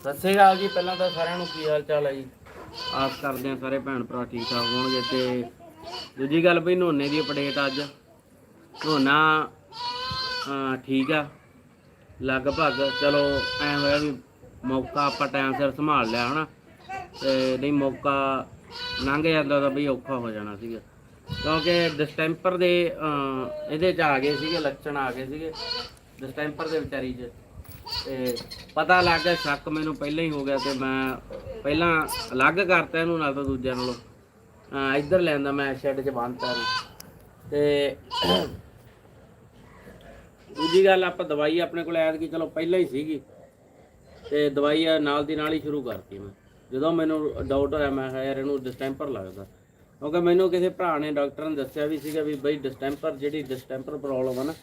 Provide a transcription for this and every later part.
ਸਤਿ ਸ਼੍ਰੀ ਅਕਾਲ ਜੀ, ਪਹਿਲਾਂ ਤਾਂ ਸਾਰਿਆਂ ਨੂੰ ਕੀ ਹਾਲ ਚਾਲ ਹੈ ਜੀ? ਆਸ ਕਰਦੇ ਹਾਂ ਸਾਰੇ ਭੈਣ ਭਰਾ ਠੀਕ ਠਾਕ ਹੋਣਗੇ ਤੇ ਦੂਜੀ ਗੱਲ ਬਈ ਨੋਨੇ ਦੀ ਅਪਡੇਟ ਅੱਜ। ਨੋਨਾ ਠੀਕ ਆ। ਲਗਭਗ ਚਲੋ, ਐ ਹੋਇਆ ਵੀ ਮੌਕਾ ਆਪਾਂ ਟਾਈਮ ਸਿਰ ਸੰਭਾਲ ਲਿਆ, ਹਨਾ? ਤੇ ਨਹੀਂ ਮੌਕਾ ਲੰਘ ਜਾਂਦਾ ਤਾਂ ਬਈ ਔਖਾ ਹੋ ਜਾਣਾ ਸੀਗਾ। ਕਿਉਂਕਿ ਡਿਸਟੈਂਪਰ ਦੇ ਇਹਦੇ ਚ ਆ ਗਏ ਸੀਗੇ, ਲੱਛਣ ਆ ਗਏ ਸੀਗੇ। ਡਿਸਟੈਂਪਰ ਦੇ ਵਿਚਾਰੀ ਚ। ਤੇ ਪਤਾ ਲੱਗ ਗਿਆ, ਸ਼ੱਕ ਮੈਨੂੰ ਪਹਿਲਾਂ ਹੀ ਹੋ ਗਿਆ ਤੇ ਮੈਂ ਪਹਿਲਾਂ ਅਲੱਗ ਕਰਤਾ ਇਹਨੂੰ, ਨਾਲ ਤਾਂ ਦੂਜਿਆਂ ਨਾਲੋਂ। ਅਹ ਇੱਧਰ ਲੈਂਦਾ ਮੈਂ ਸ਼ੈੱਡ 'ਚ ਬੰਨਤਾ ਇਹਨੂੰ। ਤੇ ਦੂਜੀ ਗੱਲ, ਆਪਾਂ ਦਵਾਈ ਆਪਣੇ ਕੋਲ ਐਤ ਕੀ ਚਲੋ ਪਹਿਲਾਂ ਹੀ ਸੀਗੀ। ਤੇ ਦਵਾਈ ਨਾਲ ਦੀ ਨਾਲ ਹੀ ਸ਼ੁਰੂ ਕਰਤੀ ਮੈਂ। ਜਦੋਂ ਮੈਨੂੰ ਡਾਊਟ ਹੋਇਆ, ਮੈਂ ਕਿਹਾ ਯਾਰ ਇਹਨੂੰ ਡਿਸਟੈਂਪਰ ਲੱਗਦਾ। ਕਿਉਂਕਿ ਮੈਨੂੰ ਕਿਸੇ ਭਰਾ ਨੇ ਡਾਕਟਰ ਨੇ ਦੱਸਿਆ ਵੀ ਸੀਗਾ ਵੀ ਬਈ ਡਿਸਟੈਂਪਰ ਜਿਹੜੀ ਡਿਸਟੈਂਪਰ ਪ੍ਰੋਬਲਮ ਆ ਨਾ,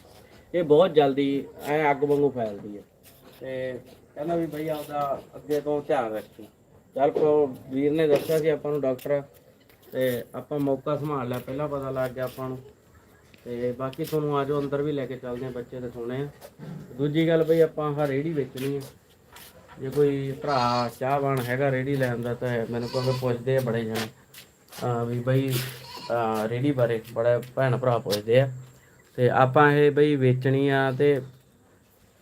ਇਹ ਬਹੁਤ ਜਲਦੀ ਐ ਅੱਗ ਵਾਂਗੂ ਫੈਲਦੀ ਹੈ ਤੇ ਕਹਿੰਦਾ ਵੀ ਬਈ ਆਪਦਾ ਅੱਗੇ ਤੋਂ ਧਿਆਨ ਰੱਖੀ। ਚੱਲ ਕੋ ਵੀਰ ਨੇ ਦੱਸਿਆ ਸੀ ਆਪਾਂ ਨੂੰ ਡਾਕਟਰ ਤੇ ਆਪਾਂ ਮੌਕਾ ਸੰਭਾਲ ਲਿਆ ਪਹਿਲਾਂ ਪਤਾ ਲੱਗ ਗਿਆ ਆਪਾਂ ਨੂੰ। ਤੇ ਬਾਕੀ ਤੁਹਾਨੂੰ ਆਜੋ ਅੰਦਰ ਵੀ ਲੈ ਕੇ ਚੱਲਦੇ ਆ ਬੱਚੇ ਦਿਖਾਉਣੇ ਆ। ਦੂਜੀ ਗੱਲ ਬਈ ਆਪਾਂ ਆਹ ਰੇੜੀ ਵੇਚਣੀ ਆ। ਜੇ ਕੋਈ ਭਰਾ ਚਾਹਵਾਨ ਹੈਗਾ ਰੇੜੀ ਲੈਣ ਦਾ ਤਾਂ ਮੈਨੂੰ ਕੋਈ ਪੁੱਛਦੇ ਆ ਬੜੇ ਜਣੇ। ਆ ਵੀ ਬਈ ਆ, ਰੇੜੀ ਬਾਰੇ ਬੜਾ ਭੈਣ ਭਰਾ ਪੁੱਛਦੇ ਆ। ਤੇ ਆਪਾਂ ਇਹ ਬਈ ਵੇਚਣੀ ਆ ਤੇ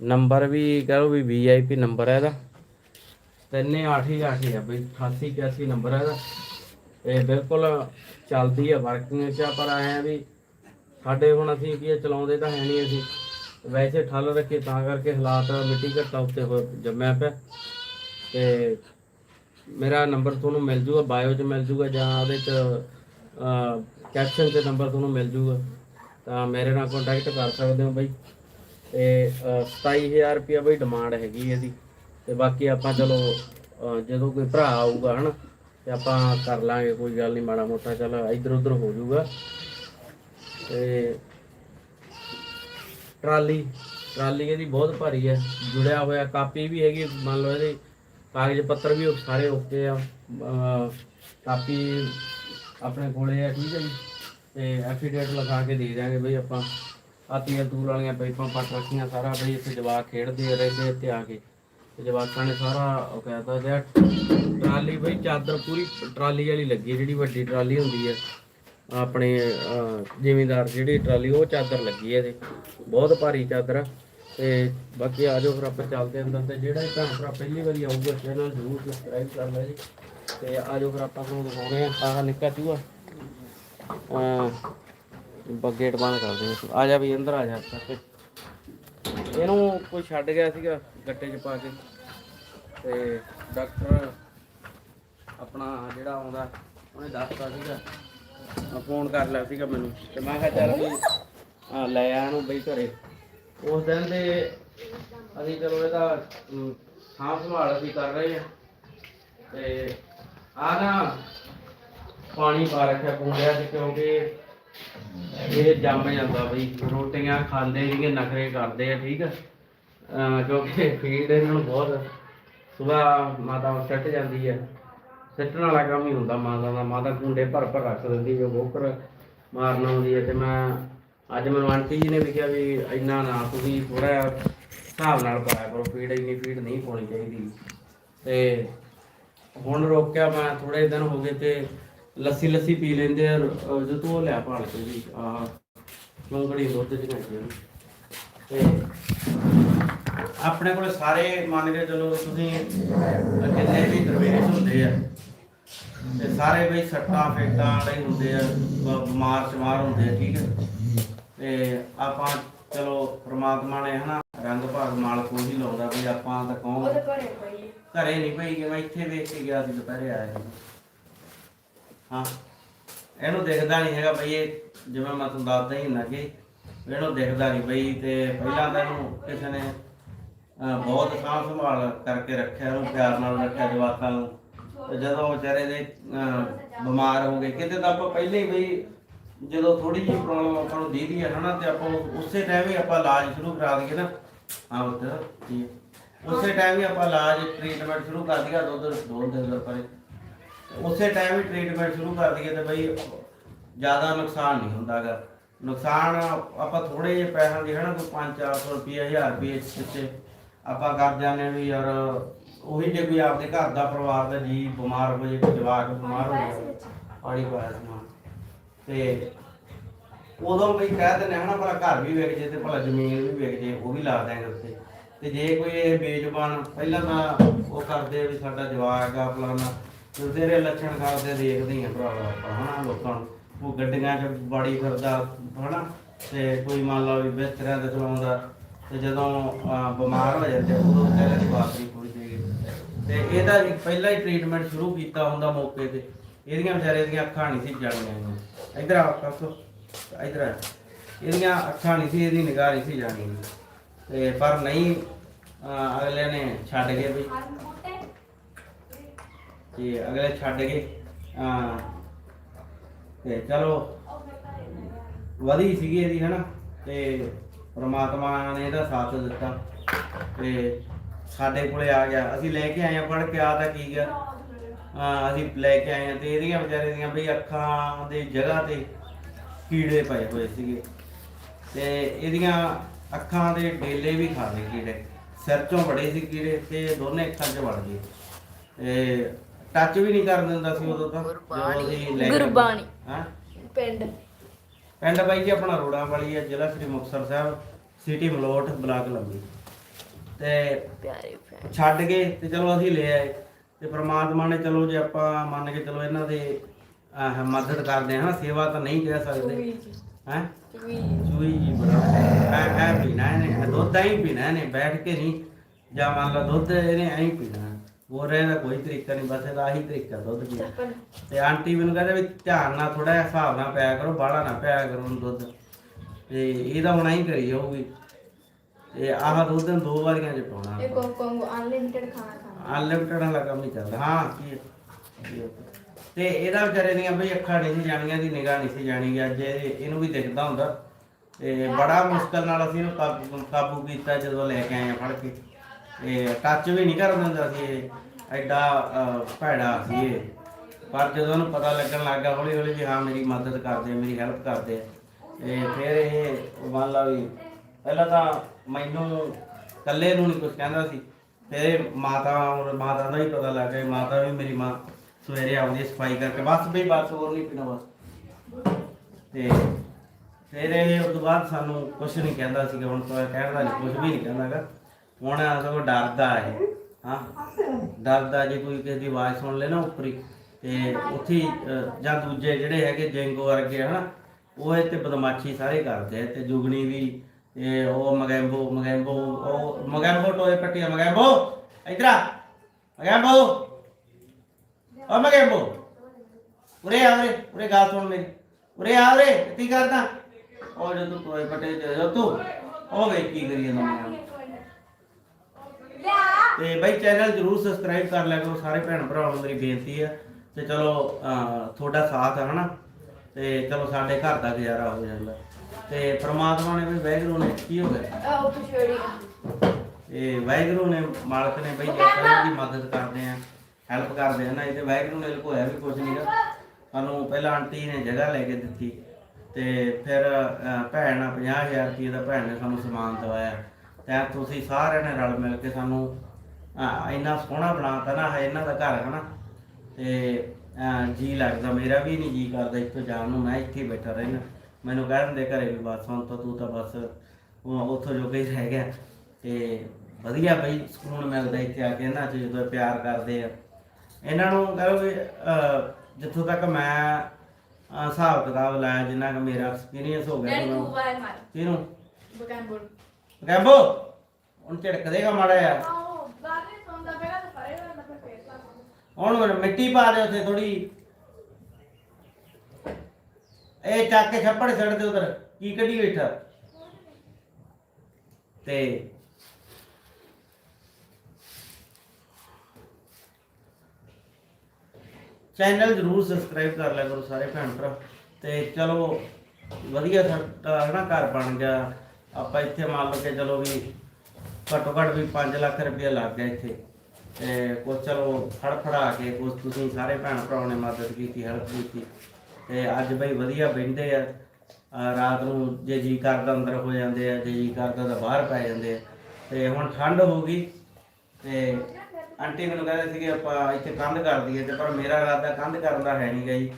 ਨੰਬਰ ਵੀ ਕਹੋ ਵੀ ਵੀਆਈਪੀ ਨੰਬਰ ਹੈ ਇਹਦਾ। ਤਿੰਨੇ ਅੱਠ ਅੱਠ ਹੀ ਆ ਬਈ 88 81 ਨੰਬਰ ਹੈ ਇਹਦਾ। ਇਹ ਬਿਲਕੁਲ ਚੱਲਦੀ ਹੈ ਵਰਕਿੰਗ ਚ ਪਰ ਆਇਆ ਵੀ ਸਾਡੇ ਹੁਣ ਅਸੀਂ ਕੀ ਆ, ਚਲਾਉਂਦੇ ਤਾਂ ਹੈ ਨਹੀਂ ਅਸੀਂ। ਵੈਸੇ ਠੱਲ ਰੱਖੇ ਤਾਂ ਕਰਕੇ ਹਾਲਾਤ ਮਿੱਟੀ ਘੱਟਾ ਉੱਤੇ ਹੋ ਜੰਮਿਆ ਪਿਆ। ਤੇ ਮੇਰਾ ਨੰਬਰ ਤੁਹਾਨੂੰ ਮਿਲ ਜੂਗਾ ਬਾਇਓ 'ਚ ਮਿਲ ਜੂਗਾ ਜਾਂ ਉਹਦੇ 'ਚ ਕੈਪਸ਼ਨ 'ਚ ਨੰਬਰ ਤੁਹਾਨੂੰ ਮਿਲ ਜੂਗਾ। ਤਾਂ ਮੇਰੇ ਨਾਲ ਕੰਟੈਕਟ ਕਰ ਸਕਦੇ ਹੋ ਬਾਈ। ਤੇ ਅਹ, 27000 ਰੁਪਇਆ ਬਈ ਡਿਮਾਂਡ ਹੈਗੀ ਇਹਦੀ। ਤੇ ਬਾਕੀ ਆਪਾਂ ਚਲੋ ਜਦੋਂ ਕੋਈ ਭਰਾ ਆਊਗਾ ਹਨਾ ਤੇ ਆਪਾਂ ਕਰ ਲਾਂਗੇ ਕੋਈ ਗੱਲ ਨਹੀਂ ਮਾੜਾ ਮੋਟਾ ਚਲ ਇੱਧਰ ਉੱਧਰ ਹੋ ਜਾਊਗਾ। ਤੇ ਟਰਾਲੀ ਟਰਾਲੀ ਇਹਦੀ ਬਹੁਤ ਭਾਰੀ ਹੈ। ਜੁੜਿਆ ਹੋਇਆ ਕਾਪੀ ਵੀ ਹੈਗੀ ਮੰਨ ਲਓ ਇਹਦੇ ਕਾਗਜ਼ ਪੱਤਰ ਵੀ ਸਾਰੇ ਓਕੇ ਆ। ਕਾਪੀ ਆਪਣੇ ਕੋਲੇ ਆ ਠੀਕ ਹੈ ਜੀ। ਤੇ ਐਫੀਡੇਟ ਲਿਖਾ ਕੇ ਦੇ ਦਿਆਂਗੇ ਬਈ ਆਪਾਂ। ਆਤੀਆਂ ਦੂਰ ਵਾਲੀਆਂ ਪਾਈਪਾਂ ਪੱਟ ਰੱਖੀਆਂ ਸਾਰਾ ਬਈ ਇੱਥੇ ਜਵਾਕ ਖੇਡਦੇ ਰਹਿੰਦੇ ਇੱਥੇ ਆ ਕੇ। ਤੇ ਜਵਾਕਾਂ ਨੇ ਸਾਰਾ ਉਹ ਕਹਿੰਦਾ ਜਿਆ ਟਰਾਲੀ ਬਈ ਚਾਦਰ ਪੂਰੀ ਟਰਾਲੀ ਵਾਲੀ ਲੱਗੀ ਜਿਹੜੀ ਵੱਡੀ ਟਰਾਲੀ ਹੁੰਦੀ ਹੈ ਆਪਣੇ ਜ਼ਿਮੀਂਦਾਰ ਜਿਹੜੀ ਟਰਾਲੀ, ਉਹ ਚਾਦਰ ਲੱਗੀ ਹੈ ਇਹਦੇ। ਬਹੁਤ ਭਾਰੀ ਚਾਦਰ ਆ। ਤੇ ਬਾਕੀ ਆ ਫਿਰ ਆਪਾਂ ਚੱਲਦੇ ਅੰਦਰ ਤੇ। ਜਿਹੜਾ ਵੀ ਭੈਣ ਭਰਾ ਪਹਿਲੀ ਵਾਰੀ ਆਊਗਾ ਚੈਨਲ ਜ਼ਰੂਰ ਸਬਸਕ੍ਰਾਈਬ ਕਰ ਲੈ ਜੀ। ਤੇ ਆ ਫਿਰ ਆਪਾਂ ਤੁਹਾਨੂੰ ਦਿਖਾਉਣੇ ਆ, ਆਹ ਨਿੱਕਾ ਚੂਹਾ। ਅਹ ਬੱਗੇਟ ਬੰਦ ਕਰ ਦੇ ਆ ਜਾ ਵੀ ਅੰਦਰ ਆ ਜਾ ਇਹਨੂੰ ਕੋਈ ਛੱਡ ਗਿਆ ਸੀਗਾ ਗੱਟੇ 'ਚ ਪਾ ਕੇ। ਤੇ ਡਾਕਟਰ ਆਪਣਾ ਜਿਹੜਾ ਆਉਂਦਾ, ਉਹਨੇ ਦੱਸਤਾ ਸੀਗਾ। ਫੋਨ ਕਰ ਲਿਆ ਸੀਗਾ ਮੈਨੂੰ। ਤੇ ਮੈਂ ਕਿਹਾ ਚੱਲ ਵੀ, ਆ ਲੈ ਆ ਇਹਨੂੰ ਬਈ ਘਰੇ। ਉਸ ਦਿਨ ਦੇ ਅਸੀਂ ਚਲੋ ਇਹਦਾ ਸਾਂਭ ਸੰਭਾਲ ਅਸੀਂ ਕਰ ਰਹੇ ਆ ਤੇ ਆ ਨਾ, ਪਾਣੀ ਪਾ ਰੱਖਿਆ ਕੁੰਡਿਆਂ ਸੀ ਕਿਉਂਕਿ ਇਹ ਜੰਮ ਜਾਂਦਾ ਬਈ। ਰੋਟੀਆਂ ਖਾਂਦੇ ਨਹੀਂਗੇ ਨਖਰੇ ਕਰਦੇ ਆ, ਠੀਕ ਆ। ਕਿਉਂਕਿ ਫੀਡ ਇਹਨਾਂ ਨੂੰ ਬਹੁਤ ਸਵੇਰ ਮਾਤਾ ਸੱਟ ਜਾਂਦੀ ਹੈ ਸੱਟਣ ਵਾਲਾ ਕੰਮ ਹੀ ਹੁੰਦਾ ਮਾਤਾ ਦਾ। ਮਾਤਾ ਕੁੰਡੇ ਭਰ ਭਰ ਰੱਖ ਦਿੰਦੀ ਜੋ ਬੋਕਰ ਮਾਰਨ ਆਉਂਦੀ ਹੈ ਤੇ ਮੈਂ ਅੱਜ ਮੈਨੂੰ ਆਂਟੀ ਜੀ ਨੇ ਵੀ ਕਿਹਾ ਵੀ ਇੰਨਾ ਨਾ ਤੁਸੀਂ ਥੋੜਾ ਹਿਸਾਬ ਨਾਲ ਪਾਇਆ ਕਰੋ। ਫੀਡ ਇੰਨੀ ਫੀਡ ਨਹੀਂ ਪਾਉਣੀ ਚਾਹੀਦੀ। ਤੇ ਹੁਣ ਰੋਕਿਆ ਮੈਂ ਥੋੜੇ ਦਿਨ ਹੋ ਗਏ ਤੇ ਲੱਸੀ ਲੱਸੀ ਪੀ ਲੈਂਦੇ ਆ ਅਹ ਜਦੋਂ ਉਹ ਲਿਆ ਭਾਲ ਕੇ ਵੀ ਆਹ ਚੌਂਕੜੀ ਦੁੱਧ ਚ ਘੰਟੇ ਤੇ ਆਪਣੇ ਕੋਲ ਸਾਰੇ ਮੰਨ ਕੇ ਚਲੋ ਤੁਸੀਂ ਕਿੰਨੇ ਵੀ ਦਰਵੇਸ਼ ਹੁੰਦੇ ਆ ਤੇ ਸਾਰੇ ਬਈ ਸੱਟਾਂ ਫੇਟਾਂ ਵਾਲੇ ਹੀ ਹੁੰਦੇ ਆ ਬ- ਬਿਮਾਰ ਸ਼ਮਾਰ ਹੁੰਦੇ ਆ ਠੀਕ ਹੈ ਤੇ ਆਪਾਂ ਚਲੋ ਪ੍ਰਮਾਤਮਾ ਨੇ ਹਨਾ ਰੰਗ ਭਾਗ ਮਾਲਕ ਉਹੀ ਲਾਉਂਦਾ ਵੀ ਆਪਾਂ ਤਾਂ ਕੌਣ ਘਰੇ ਨਹੀਂ। ਪਈ ਕਿ ਮੈਂ ਇੱਥੇ ਵੇਖ ਕੇ ਗਿਆ ਸੀ ਦੁਪਹਿਰੇ ਆਇਆ ਸੀ। ਹਾਂ। ਇਹਨੂੰ ਦਿਖਦਾ ਨਹੀਂ ਹੈਗਾ ਬਈ ਇਹ ਜਿਵੇਂ ਮੈਂ ਤੁਹਾਨੂੰ ਦੱਸਦਾ ਹੀ ਨਾ ਕਿ ਇਹਨੂੰ ਦਿਖਦਾ ਨਹੀਂ ਬਈ ਤੇ ਪਹਿਲਾਂ ਤਾਂ ਇਹਨੂੰ ਕਿਸੇ ਨੇ ਬਹੁਤ ਸਾਂਭ ਸੰਭਾਲ ਕਰਕੇ ਰੱਖਿਆ ਉਹਨੂੰ ਪਿਆਰ ਨਾਲ ਰੱਖਿਆ ਜਵਾਕਾਂ ਨੂੰ। ਤੇ ਜਦੋਂ ਵਿਚਾਰੇ ਦੇ ਬਿਮਾਰ ਹੋ ਗਏ, ਕਿਤੇ ਤਾਂ ਆਪਾਂ ਪਹਿਲੇ ਹੀ ਬਈ ਜਦੋਂ ਥੋੜੀ ਜਿਹੀ ਪ੍ਰੋਬਲਮ ਆਪਾਂ ਨੂੰ ਦੀਦੀ ਹੈ ਹਨਾ, ਤੇ ਆਪਾਂ ਉਸੇ ਟਾਈਮ ਹੀ ਆਪਾਂ ਇਲਾਜ ਸ਼ੁਰੂ ਕਰਾ ਦਈਏ ਨਾ। ਹਾਂ ਉੱਧਰ ਜੀ ਉਸੇ ਟਾਈਮ ਹੀ ਆਪਾਂ ਇਲਾਜ ਟ੍ਰੀਟਮੈਂਟ ਸ਼ੁਰੂ ਕਰ ਦਈਏ, ਦੁੱਧ ਦੋ ਦਿਨ ਦਾ ਪਰੇ। ਉਸੇ ਟਾਈਮ ਹੀ ਟ੍ਰੀਟਮੈਂਟ ਸ਼ੁਰੂ ਕਰ ਦਈਏ ਤੇ ਬਈ ਜ਼ਿਆਦਾ ਨੁਕਸਾਨ ਨਹੀਂ ਹੁੰਦਾਗਾ ਨੁਕਸਾਨ ਆਪਾਂ ਥੋੜੇ ਜਿਹੇ ਪੈਸਿਆਂ ਦੀ ਹਨਾ ਕੋਈ 5-400 ਰੁਪਏ 1000 ਰੁਪਏ ਪਿੱਛੇ ਆਪਾਂ ਕਰ ਜਾਂਦੇ ਵੀ ਯਾਰ ਉਹੀ ਜੇ ਕੋਈ ਆਪਦੇ ਘਰ ਦਾ ਪਰਿਵਾਰ ਦਾ ਜੀ ਬਿਮਾਰ ਹੋ ਜੇ ਜਵਾਕ ਬਿਮਾਰ ਹੋ ਜਾਏ ਪਾਣੀ ਪਾਇਆ ਸਮਾਨ ਤੇ ਉਦੋਂ ਵੀ ਕਹਿ ਦਿੰਦੇ ਹਨਾ ਭਲਾ ਘਰ ਵੀ ਵਿਕ ਜੇ ਤੇ ਭਲਾ ਜ਼ਮੀਨ ਵੀ ਵਿਕ ਜੇ ਉਹ ਵੀ ਲਾ ਦਿਆਂਗੇ ਉੱਤੇ ਤੇ ਜੇ ਕੋਈ ਇਹ ਬੇਜ਼ੁਬਾਨ ਪਹਿਲਾਂ ਤਾਂ ਉਹ ਕਰਦੇ ਵੀ ਸਾਡਾ ਜਵਾਕ ਆ ਫਲਾਣਾ। ਤੇ ਤੇਰੇ ਲੱਛਣ ਕਰਦੇ ਦੇਖਦੇ ਆ ਭਰਾਵਾ ਆਪਾਂ ਹਨਾ ਲੋਕਾਂ ਨੂੰ। ਉਹ ਗੱਡੀਆਂ 'ਚ ਬੜੀ ਫਿਰਦਾ ਹਨਾ? ਤੇ ਕੋਈ ਮੰਨ ਲਓ ਵੀ ਬਿਸਤਰਿਆਂ ਤੇ ਚਲਾਉਂਦਾ ਤੇ ਜਦੋਂ ਅਹ, ਬਿਮਾਰ ਹੋ ਜਾਂਦੇ ਉਦੋਂ ਕਹਿੰਦੇ ਦੀ ਬਾਤ ਨਹੀਂ ਪੂਰੀ ਦੇਗੀ ਤੇ ਇਹਦਾ ਵੀ ਪਹਿਲਾਂ ਹੀ ਟ੍ਰੀਟਮੈਂਟ ਸ਼ੁਰੂ ਕੀਤਾ ਹੁੰਦਾ ਮੌਕੇ ਤੇ। ਇਹਦੀਆਂ ਵਿਚਾਰੇ ਦੀਆਂ ਅੱਖਾਂ ਨਹੀਂ ਸੀ ਜਾਣੀਆਂ ਇਧਰ ਆ ਕੱਸੋ ਇਧਰ ਆ। ਇਹਦੀਆਂ ਅੱਖਾਂ ਨਹੀਂ ਸੀ ਇਹਦੀ ਨਿਗਾਹ ਨਹੀਂ ਸੀ ਜਾਣੀ। ਤੇ ਪਰ ਨਹੀਂ ਅਹ, ਅਗਲੇ ਨੇ ਛੱਡ ਕੇ ਵੀ ਤੇ ਅਗਲੇ ਛੱਡ ਗਏ। ਹਾਂ। ਤੇ ਚਲੋ, ਵਧੀ ਸੀਗੀ ਇਹਦੀ, ਹਨਾ? ਤੇ ਪ੍ਰਮਾਤਮਾ ਨੇ ਇਹਦਾ ਸਾਥ ਦਿੱਤਾ। ਤੇ ਸਾਡੇ ਕੋਲੇ ਆ ਗਿਆ। ਅਸੀਂ ਲੈ ਕੇ ਆਏ ਆ ਪੜ ਕੇ ਆ ਤਾਂ ਕੀ ਗਿਆ? ਹਾਂ, ਅਸੀਂ ਲੈ ਕੇ ਆਏ ਆ ਤੇ ਇਹਦੀਆਂ ਵਿਚਾਰੇ ਦੀਆਂ ਬਈ ਅੱਖਾਂ ਦੇ ਜਗ੍ਹਾ ਤੇ ਕੀੜੇ ਪਏ ਹੋਏ ਸੀਗੇ। ਤੇ ਇਹਦੀਆਂ ਅੱਖਾਂ ਦੇ ਡੇਲੇ ਵੀ ਖਾ ਗਏ ਕੀੜੇ। ਸਿਰ ਚੋਂ ਬੜੇ ਸੀ ਕੀੜੇ ਤੇ ਦੋਨੇ ਅੱਖਾਂ 'ਚ ਵੜ ਗਏ। ਤੇ ਟੱਚ ਵੀ ਨਹੀਂ ਕਰਨ ਦਿੰਦਾ ਸੀ ਉਦੋਂ ਤਾਂ। ਜਦੋਂ ਅਸੀਂ ਲੈ ਕੇ ਗੁਰਬਾਣੀ। ਹਾਂ। ਪਿੰਡ। ਪਿੰਡ ਬਾਈ ਜੀ ਆਪਣਾ ਰੋੜਾ ਵਾਲੀ ਹੈ ਜ਼ਿਲ੍ਹਾ ਸ੍ਰੀ ਮੁਕਤਸਰ ਸਾਹਿਬ ਸਿਟੀ ਮਲੋਟ ਬਲਾਕ ਲੰਬੀ। ਤੇ ਪਿਆਰੇ ਭੈਣ। ਛੱਡ ਗਏ ਤੇ ਚਲੋ ਅਸੀਂ ਲੈ ਆਏ। ਤੇ ਪ੍ਰਮਾਤਮਾ ਨੇ ਚਲੋ ਜੇ ਆਪਾਂ ਮੰਨ ਕੇ ਚਲੋ ਇਹਨਾਂ ਦੇ ਆਹ ਮਦਦ ਕਰਦੇ ਹਾਂ ਸੇਵਾ ਤਾਂ ਨਹੀਂ ਕਹਿ ਸਕਦੇ। ਹੈ? ਚੁਈ ਚੂਈ ਜੀ ਬਣਾ ਐ ਐ ਪੀਣਾ ਇਹਨੇ ਦੁੱਧ ਐਂ ਪੀਣਾ ਇਹਨੇ ਬੈਠ ਕੇ ਨਹੀਂ। ਜਾਂ ਮੰਨ ਲਾ ਦੁੱਧ ਇਹਨੇ ਐਂ ਪੀਣਾ। ਹੋਰ ਇਹਦਾ ਕੋਈ ਤਰੀਕਾ ਨਹੀਂ ਬਸ ਇਹਦਾ ਆਹੀ ਤਰੀਕਾ ਦੁੱਧ ਪੀਣ। ਦਾ। ਤੇ ਆਂਟੀ ਮੈਨੂੰ ਕਹਿੰਦੇ ਵੀ ਧਿਆਨ ਨਾਲ ਥੋੜਾ ਜਿਹਾ ਹਿਸਾਬ ਨਾਲ ਪਿਆ ਕਰੋ ਬਾਹਲਾ ਨਾ ਪਿਆ ਕਰੋ ਦੁੱਧ। ਤੇ ਇਹਦਾ ਹੁਣ ਹੀ ਕਰੀ ਜਾਊਗੀ। ਤੇ ਆਹ ਦੁੱਧ ਨੂੰ ਦੋ ਵਾਰੀਆਂ ਚ ਪਾਉਣਾ। ਇਹ ਕੋ ਕੋਂਗੋ ਅਨਲਿਮਿਟਡ ਖਾਣਾ ਖਾਣਾ। ਅਨਲਿਮਟਡ ਵਾਲਾ ਕੰਮ ਹੀ ਚੱਲਦਾ। ਹਾਂ ਕੀ ਹੈ? ਕੀ ਹੈ? ਤੇ ਇਹਦਾ ਵਿਚਾਰੇ ਦੀਆਂ ਬਈ ਅੱਖਾਂ ਨਹੀਂ ਸੀ ਜਾਣੀਆਂ ਦੀ ਨਿਗਾਹ ਨਹੀਂ ਸੀ ਜਾਣੀ ਅੱਜ ਇਹ- ਇਹਨੂੰ ਵੀ ਦਿਖਦਾ ਹੁੰਦਾ। ਤੇ ਬੜਾ ਮੁਸ਼ਕਲ ਨਾਲ ਅਸੀਂ ਇਹਨੂੰ ਕਾਬੂ ਕਾਬੂ ਕੀਤਾ ਜਦੋਂ ਲੈ ਕੇ ਆਏ ਆ ਫੜ ਕੇ। ਇਹ ਟੱਚ ਵੀ ਨਹੀਂ ਕਰਨ ਦਿੰਦਾ ਸੀ ਇਹ। ਐਡਾ ਭੈੜਾ ਸੀ ਇਹ। ਪਰ ਜਦੋਂ ਉਹਨੂੰ ਪਤਾ ਲੱਗਣ ਲੱਗਾ ਹੌਲੀ ਹੌਲੀ ਵੀ ਹਾਂ, ਮੇਰੀ ਮਦਦ ਕਰਦੇ, ਮੇਰੀ ਹੈਲਪ ਕਰਦੇ। ਆ ਫਿਰ ਇਹ ਮੰਨ ਲਾ ਵੀ ਪਹਿਲਾਂ ਤਾਂ ਮੈਨੂੰ ਇਕੱਲੇ ਨੂੰ ਨਹੀਂ ਕੁਝ ਕਹਿੰਦਾ ਸੀ। ਤੇ ਮਾਤਾ ਔਰ ਮਾਤਾ ਦਾ ਹੀ ਪਤਾ ਲੱਗ ਗਿਆ, ਮਾਤਾ ਵੀ ਮੇਰੀ ਮਾਂ ਸਵੇਰੇ ਆਉਂਦੀ ਸਫ਼ਾਈ ਕਰਕੇ ਬਸ ਬਈ, ਬਸ ਹੋਰ ਨਹੀਂ ਪੀਣਾ ਬਸ। ਤੇ ਫਿਰ ਇਹ ਉਸ ਤੋਂ ਬਾਅਦ ਸਾਨੂੰ ਕੁਝ ਨਹੀਂ ਕਹਿੰਦਾ ਸੀ ਹੁਣ ਤਾਂ ਕਹਿਣ ਦਾ ਕੁਝ ਵੀ ਨਹੀਂ ਕਹਿੰਦਾਗਾ ਹੁਣ ਸਗੋਂ ਡਰਦਾ ਹੈ ਹਾਂ। ਡਰਦਾ ਜੇ ਕੋਈ ਕਿਸੇ ਦੀ ਆਵਾਜ਼ ਸੁਣ ਲੈ ਨਾ ਉੱਪਰੀ, ਤੇ ਉੱਥੇ ਜਾਂ ਦੂਜੇ ਜਿਹੜੇ ਹੈਗੇ ਜੈਂਗੋ ਵਰਗੇ, ਹਨਾ, ਉਹ ਇਹ ਤੇ ਬਦਮਾਸ਼ੀ ਸਾਰੇ ਕਰਦੇ ਆ, ਤੇ ਜੁਗਣੀ ਵੀ, ਤੇ ਉਹ ਮਗੈਂਬੋ ਮਗੈਂਬੋ, ਉਹ ਮਗੈਂਬੋ ਟੋਏ ਪੱਟੀਆ ਮਗੈਂਬੋ, ਇਧਰ ਮਗੈਂਬੋ। ਉਹ ਮਗੈਂਬੋ, ਉਰੇ ਆ ਉਰੇ ਉਰੇ ਗੱਲ ਸੁਣ ਮੇਰੀ, ਉਰੇ ਆ ਉਰੇ, ਕੀ ਕਰਦਾ? ਉਹ ਜਦੋਂ ਟੋਏ ਪੱਟੇ ਜੋ ਤੂੰ, ਉਹ ਵੇਖ ਕੀ ਕਰੀ ਜਾਂਦਾ ਮੈਂ ਤੇ ਬਾਈ ਚੈਨਲ ਜਰੂਰ ਸਬਸਕ੍ਰਾਈਬ ਕਰ ਲਿਆ ਕਰੋ ਸਾਰੇ ਭੈਣ ਭਰਾਵਾਂ ਨੂੰ ਮੇਰੀ ਬੇਨਤੀ ਹੈ ਤੇ ਚਲੋ ਤੁਹਾਡਾ ਸਾਥ ਹੈ ਹਨਾ? ਤੇ ਚਲੋ ਸਾਡੇ ਘਰ ਦਾ ਗੁਜ਼ਾਰਾ ਹੋ ਜਾਂਦਾ। ਤੇ ਪ੍ਰਮਾਤਮਾ ਨੇ ਵੀ ਵਾਹਿਗੁਰੂ ਨੇ ਕੀ ਹੋ ਗਿਆ? ਆ ਉਹ ਪਿਛੜੀ ਇਹ ਵਾਹਿਗੁਰੂ ਨੇ ਮਾਲਕ ਨੇ ਬਈ ਜੇ ਆਪਾਂ ਦੀ ਮਦਦ ਕਰਦੇ ਆ ਹੈਲਪ ਕਰਦੇ ਆ ਨਾ ਇਹਦੇ ਵਾਹਿਗੁਰੂ ਨੇ ਲੁਕੋਇਆ ਵੀ ਕੁਝ ਨਹੀਂਗਾ ਸਾਨੂੰ ਪਹਿਲਾਂ ਆਂਟੀ ਨੇ ਜਗ੍ਹਾ ਲੈ ਕੇ ਦਿੱਤੀ। ਤੇ ਫਿਰ ਭੈਣ ਆ 50000 ਰੁਪਏ ਦਾ ਭੈਣ ਨੇ ਸਾਨੂੰ ਸਮਾਨ ਦਵਾਇਆ। ਤੇ ਤੁਸੀਂ ਸਾਰਿਆਂ ਨੇ ਰਲ ਮਿਲ ਕੇ ਸਾਨੂੰ ਅਹ, ਇੰਨਾ ਸੋਹਣਾ ਬਣਾਤਾ ਨਾ ਇਹ ਇਹਨਾਂ ਦਾ ਘਰ ਹਨਾ? ਤੇ ਜੀ ਲੱਗਦਾ ਮੇਰਾ ਵੀ ਨਹੀਂ ਜੀ ਕਰਦਾ ਇੱਥੋਂ ਜਾਣ ਨੂੰ ਮੈਂ ਇੱਥੇ ਹੀ ਬੈਠਾ ਰਹਿਣਾ ਮੈਨੂੰ ਕਹਿ ਦਿੰਦੇ ਘਰੇ ਵੀ ਬਸ ਹੁਣ ਤਾਂ ਤੂੰ ਤਾਂ ਬਸ ਉਹ ਉੱਥੋਂ ਜੋ ਹੀ ਰਹਿ ਗਿਆ। ਤੇ ਵਧੀਆ ਬਈ ਸਕੂਨ ਮਿਲਦਾ ਇੱਥੇ ਆ ਕੇ ਚ ਜਦੋਂ ਪਿਆਰ ਕਰਦੇ ਆ। ਇਹਨਾਂ ਨੂੰ ਕਹੋ ਵੀ ਜਿੱਥੋਂ ਤੱਕ ਮੈਂ ਹਿਸਾਬ ਕਿਤਾਬ ਲਾਇਆ ਜਿੰਨਾ ਕਿ ਮੇਰਾ ਐਕਸਪੀਰੀਅੰਸ ਹੋ ਗਿਆ ਨੂੰ ਮਾਰ। ਕਿਹਨੂੰ? ਬਕਨ ਬੋਲ। ਗੈਬੋ ਹੁਣ ਝੜਕ ਦੇਗਾ ਮਾੜਾ ਯਾਰ ਆਓ ਬਾਹਰ ਸੌਂਦਾ ਪਿਆ ਤਾਂ ਫੜੇ ਹੋਏ ਮਤਲਬ ਫੇਸ ਲਾ ਹੁਣ ਮੈਨੂੰ ਮਿੱਟੀ ਪਾ ਦੇ ਉੱਥੇ ਥੋੜੀ ਇਹ ਚੱਕ ਕੇ ਛੱਪੜ ਛੱਡ ਦੇ ਉਧਰ, ਕੀ ਕੱਢੀ ਬੈਠਾ? ਤੇ ਚੈਨਲ ਜਰੂਰ ਸਬਸਕ੍ਰਾਈਬ ਕਰ ਲਿਆ ਕਰੋ ਸਾਰੇ ਭੈਣ ਭਰਾ। ਤੇ ਚਲੋ, ਵਧੀਆ ਸਾਡਾ ਹਨਾ ਘਰ ਬਣ ਗਿਆ। ਆਪਾਂ ਇੱਥੇ ਮੰਨ ਲਓ ਕਿ ਚਲੋ ਵੀ ਘੱਟੋ ਘੱਟ ਵੀ 5 ਲੱਖ ਰੁਪਏ ਲੱਗ ਗਿਆ ਇੱਥੇ। ਤੇ ਕੁਛ ਚਲੋ ਫੜ ਫੜਾ ਕੇ ਕੁਛ ਤੁਸੀਂ ਸਾਰੇ ਭੈਣ ਭਰਾਵਾਂ ਨੇ ਮਦਦ ਕੀਤੀ ਹੈਲਪ ਕੀਤੀ। ਤੇ ਅੱਜ ਬਈ ਵਧੀਆ ਬਹਿੰਦੇ ਆ। ਰਾਤ ਨੂੰ ਜੇ ਜੀ ਕਰਦਾ ਅੰਦਰ ਹੋ ਜਾਂਦੇ ਆ, ਜੇ ਜੀ ਕਰਦਾ ਤਾਂ ਬਾਹਰ ਪੈ ਜਾਂਦੇ ਆ। ਤੇ ਹੁਣ ਠੰਡ ਹੋ ਗਈ। ਤੇ ਆਂਟੀ ਮੈਨੂੰ ਕਹਿੰਦੇ ਸੀਗੇ, ਆਪਾਂ ਇੱਥੇ ਕੰਧ ਕਰ ਦਈਏ ਤੇ ਪਰ ਮੇਰਾ ਇਰਾਦਾ ਕੰਧ ਕਰਨ ਦਾ ਹੈ ਨਹੀਂ ਗਈ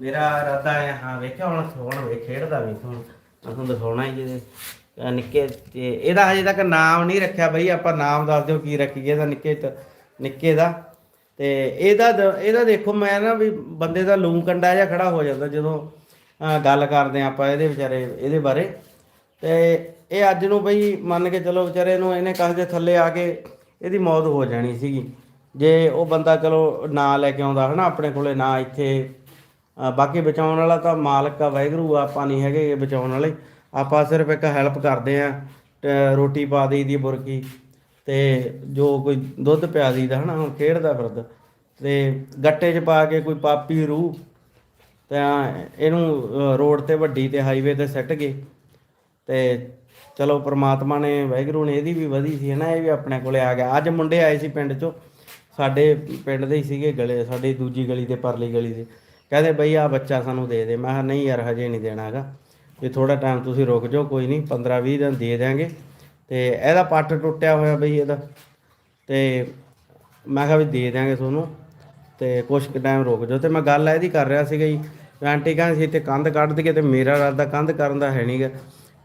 ਮੇਰਾ ਇਰਾਦਾ ਹੈ ਹਾਂ ਵੇਖਿਆ ਹੁਣ ਹੁਣ ਵੇਖ ਖੇਡਦਾ ਵੀ ਹੁਣ ਮੈਂ ਤੁਹਾਨੂੰ ਦਿਖਾਉਣਾ ਹੀ ਇਹਦੇ। ਨਿੱਕੇ ਤੇ ਇਹਦਾ ਹਜੇ ਤੱਕ ਨਾਮ ਨਹੀਂ ਰੱਖਿਆ ਬਈ, ਆਪਾਂ ਨਾਮ ਦੱਸ ਦਿਓ ਕੀ ਰੱਖੀਏ ਇਹਦਾ ਨਿੱਕੇ ਨਿੱਕੇ ਦਾ। ਤੇ ਇਹਦਾ ਇਹਦਾ ਦੇਖੋ ਮੈਂ ਨਾ ਵੀ ਬੰਦੇ ਦਾ ਲੂੰ ਕੰਡਾ ਜਿਹਾ ਖੜਾ ਹੋ ਜਾਂਦਾ ਜਦੋਂ ਗੱਲ ਕਰਦੇ ਹਾਂ ਆਪਾਂ ਇਹਦੇ ਵਿਚਾਰੇ ਇਹਦੇ ਬਾਰੇ। ਤੇ ਇਹ ਅੱਜ ਨੂੰ ਬਈ ਮੰਨ ਕੇ ਚਲੋ ਵਿਚਾਰੇ ਨੂੰ ਇਹਨੇ ਕੰਧ ਦੇ ਥੱਲੇ ਆ ਕੇ ਇਹਦੀ ਮੌਤ ਹੋ ਜਾਣੀ ਸੀਗੀ। ਜੇ ਉਹ ਬੰਦਾ ਚਲੋ ਨਾ ਲੈ ਕੇ ਆਉਂਦਾ ਹਨਾ ਆਪਣੇ ਕੋਲੇ ਨਾ ਇੱਥੇ ਬਾਕੀ ਬਚਾਉਣ ਵਾਲਾ ਤਾਂ ਮਾਲਕ ਆ ਵਾਹਿਗੁਰੂ ਆ, ਆਪਾਂ ਨਹੀਂ ਹੈਗੇ ਬਚਾਉਣ ਵਾਲੇ। ਆਪਾਂ ਸਿਰਫ ਇੱਕ ਹੈਲਪ ਕਰਦੇ ਆ ਰੋਟੀ ਪਾ ਦੇਈ ਦੀ ਬੁਰਕੀ। ਤੇ ਜੋ ਕੋਈ ਦੁੱਧ ਪਿਆ ਦੀਦਾ ਹਨਾ ਹੁਣ ਖੇਡਦਾ ਫਿਰਦਾ। ਤੇ ਗੱਟੇ 'ਚ ਪਾ ਕੇ ਕੋਈ ਪਾਪੀ ਰੂਹ, ਤਾਂ ਇਹਨੂੰ ਰੋਡ ਤੇ ਵੱਡੀ ਤੇ ਹਾਈਵੇ ਤੇ ਸੱਟ ਗਏ। ਤੇ ਚਲੋ ਪ੍ਰਮਾਤਮਾ ਨੇ, ਵਾਹਿਗੁਰੂ ਨੇ ਇਹਦੀ ਵੀ ਵਧੀ ਸੀ ਨਾ ਇਹ ਵੀ ਆਪਣੇ ਕੋਲੇ ਆ ਗਿਆ। ਅੱਜ ਮੁੰਡੇ ਆਏ ਸੀ ਪਿੰਡ ਚੋਂ। ਸਾਡੇ ਪਿੰਡ ਦੇ ਹੀ ਸੀਗੇ ਗਲੇ, ਸਾਡੀ ਦੂਜੀ ਗਲੀ ਦੇ ਪਰਲੀ ਗਲੀ ਦੇ। ਕਹਿੰਦੇ ਬਈ ਆ ਬੱਚਾ ਸਾਨੂੰ ਦੇ ਦੇ। ਮੈਂ ਕਿਹਾ, ਨਹੀਂ ਯਾਰ, ਹਜੇ ਨਹੀਂ ਦੇਣਾ ਹੈਗਾ। ਵੀ ਥੋੜਾ ਟਾਈਮ ਤੁਸੀਂ ਰੁਕ ਜਾਓ, ਕੋਈ ਨਹੀਂ 15 20 ਦਿਨ ਦੇ ਦਿਆਂਗੇ। ਤੇ ਇਹਦਾ ਪੱਟ ਟੁੱਟਿਆ ਹੋਇਆ ਬਈ ਇਹਦਾ। ਤੇ ਮੈਂ ਕਿਹਾ ਵੀ ਦੇ ਦਿਆਂਗੇ ਤੁਹਾਨੂੰ, ਤੇ ਕੁਛ ਕੁ ਟਾਈਮ ਰੁਕ ਜਾਓ। ਤੇ ਮੈਂ ਗੱਲ ਇਹਦੀ ਕਰ ਰਿਹਾ ਸੀਗਾ ਜੀ। ਆਂਟੀ ਕਹਿੰਦੀ ਸੀ ਇੱਥੇ ਕੰਧ ਕੱਢ ਦਈਏ ਤੇ ਮੇਰਾ ਇਰਾਦਾ ਕੰਧ ਕਰਨ ਦਾ ਹੈ ਨਹੀਂਗਾ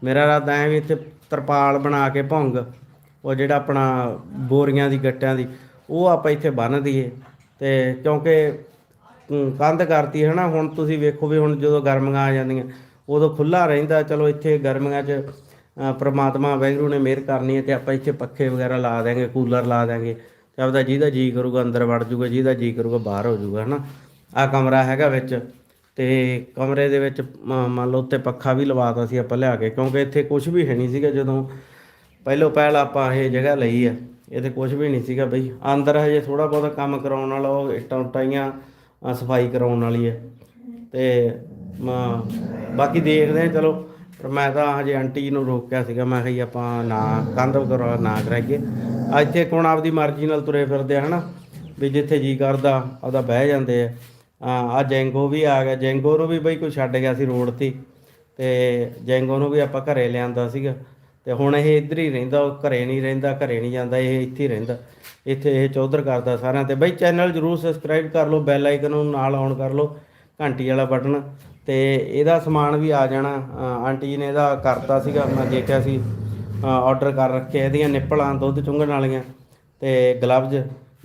ਮੇਰਾ ਇਰਾਦਾ ਐ ਵੀ ਇੱਥੇ ਤਰਪਾਲ ਬਣਾ ਕੇ ਭੁੰਗ, ਉਹ ਜਿਹੜਾ ਆਪਣਾ ਬੋਰੀਆਂ ਦੀ ਗੱਟਿਆਂ ਦੀ, ਉਹ ਆਪਾਂ ਇੱਥੇ ਬੰਨ ਦਈਏ। ਤੇ ਕਿਉਂਕਿ ਕੰਧ ਕਰਤੀ ਹੈ ਨਾ, ਹੁਣ ਤੁਸੀਂ ਵੇਖੋ ਵੀ ਹੁਣ ਜਦੋਂ ਗਰਮੀਆਂ ਆ ਜਾਂਦੀਆਂ, ਉਦੋਂ ਖੁੱਲਾ ਰਹਿੰਦਾ, ਚਲੋ ਇੱਥੇ ਗਰਮੀਆਂ 'ਚ ਪ੍ਰਮਾਤਮਾ ਵਾਹਿਗੁਰੂ ਨੇ ਮਿਹਰ ਕਰਨੀ ਹੈ ਤੇ ਆਪਾਂ ਇੱਥੇ ਪੱਖੇ ਵਗੈਰਾ ਲਾ ਦਾਂਗੇ ਕੂਲਰ ਲਾ ਦਾਂਗੇ ਤੇ ਆਪਦਾ ਜਿਹਦਾ ਜੀ ਕਰੂਗਾ ਅੰਦਰ ਵੜ ਜਾਊਗਾ ਜਿਹਦਾ ਜੀ ਕਰੂਗਾ ਬਾਹਰ ਹੋ ਜਾਊਗਾ ਹਨਾ? ਆ ਕਮਰਾ ਹੈਗਾ ਵਿੱਚ ਤੇ ਕਮਰੇ ਦੇ ਵਿੱਚ ਮੰਨ ਲਓ ਉੱਤੇ ਪੱਖਾ ਵੀ ਲਵਾਤਾ ਸੀ ਆਪਾਂ ਲਿਆ ਕੇ ਕਿਉਂਕਿ ਇੱਥੇ ਕੁਝ ਵੀ ਹੈ ਨਹੀਂ ਸੀਗਾ ਜਦੋਂ ਪਹਿਲੋਂ ਪਹਿਲ ਆਪਾਂ ਇਹ ਜਗ੍ਹਾ ਲਈ ਆ ਇਹਦੇ ਕੁਝ ਵੀ ਨਹੀਂ ਸੀਗਾ ਬਈ। ਅੰਦਰ ਹਜੇ ਥੋੜਾ ਬਹੁਤਾ ਕੰਮ ਕਰਾਉਣ ਵਾਲਾ ਉਹ ਇੱਟਾਂ ਉਟਾਈਆਂ ਅ, ਸਫ਼ਾਈ ਕਰਾਉਣ ਵਾਲੀ ਹੈ ਤੇ ਬਾਕੀ ਦੇਖਦੇ ਆ ਚਲੋ। ਪਰ ਮੈਂ ਤਾਂ ਹਜੇ ਆਂਟੀ ਜੀ ਨੂੰ ਰੋਕਿਆ ਸੀਗਾ, ਮੈਂ ਕਿਹਾ ਜੀ ਆਪਾਂ ਨਾ ਕੰਧ ਕਰਵਾ ਨਾ ਕਰਾਈਏ। ਇੱਥੇ ਤੇ ਕੋਣ ਆਪਦੀ ਮਰਜ਼ੀ ਨਾਲ ਤੁਰੇ ਫਿਰਦੇ ਆ, ਹਨਾ? ਵੀ ਜਿੱਥੇ ਜੀ ਕਰਦਾ, ਆਪਦਾ ਬਹਿ ਜਾਂਦੇ ਆ। ਆ ਜੈਂਗੋ ਵੀ ਆ ਗਿਆ। ਜੈਂਗੋ ਨੂੰ ਵੀ ਬਈ ਕੋਈ ਛੱਡ ਗਿਆ ਸੀ ਰੋਡ ਤੇ। ਤੇ ਜੈਂਗੋ ਨੂੰ ਵੀ ਆਪਾਂ ਘਰੇ ਲਿਆਂਦਾ ਸੀਗਾ। ਤੇ ਹੁਣ ਇਹ ਇੱਧਰ ਹੀ ਰਹਿੰਦਾ, ਉਹ ਘਰੇ ਨਹੀਂ ਰਹਿੰਦਾ, ਘਰੇ ਨਹੀਂ ਜਾਂਦਾ, ਇਹ ਇੱਥੇ ਹੀ ਰਹਿੰਦਾ। ਇੱਥੇ ਇਹ ਚੌਧਰ ਕਰਦਾ ਸਾਰਿਆਂ ਤੇ। ਬਈ ਚੈਨਲ ਜਰੂਰ ਸਬਸਕ੍ਰਾਈਬ ਕਰ ਲਓ ਬੈਲ ਆਈਕਨ ਨੂੰ ਨਾਲ ਔਨ ਕਰ ਲਓ। ਘੰਟੀ ਵਾਲਾ ਬਟਨ ਤੇ ਇਹਦਾ ਸਮਾਨ ਵੀ ਆ ਜਾਣਾ। ਆਂਟੀ ਜੀ ਨੇ ਇਹਦਾ ਕਰਤਾ ਸੀਗਾ ਮੈਂ ਦੇਖਿਆ ਸੀ। ਆਰਡਰ ਕਰ ਰੱਖਿਆ ਇਹਦੀਆਂ ਨਿੱਪਲਾਂ ਦੁੱਧ ਚੁੰਘਣ ਵਾਲੀਆਂ ਤੇ ਗਲਵਜ਼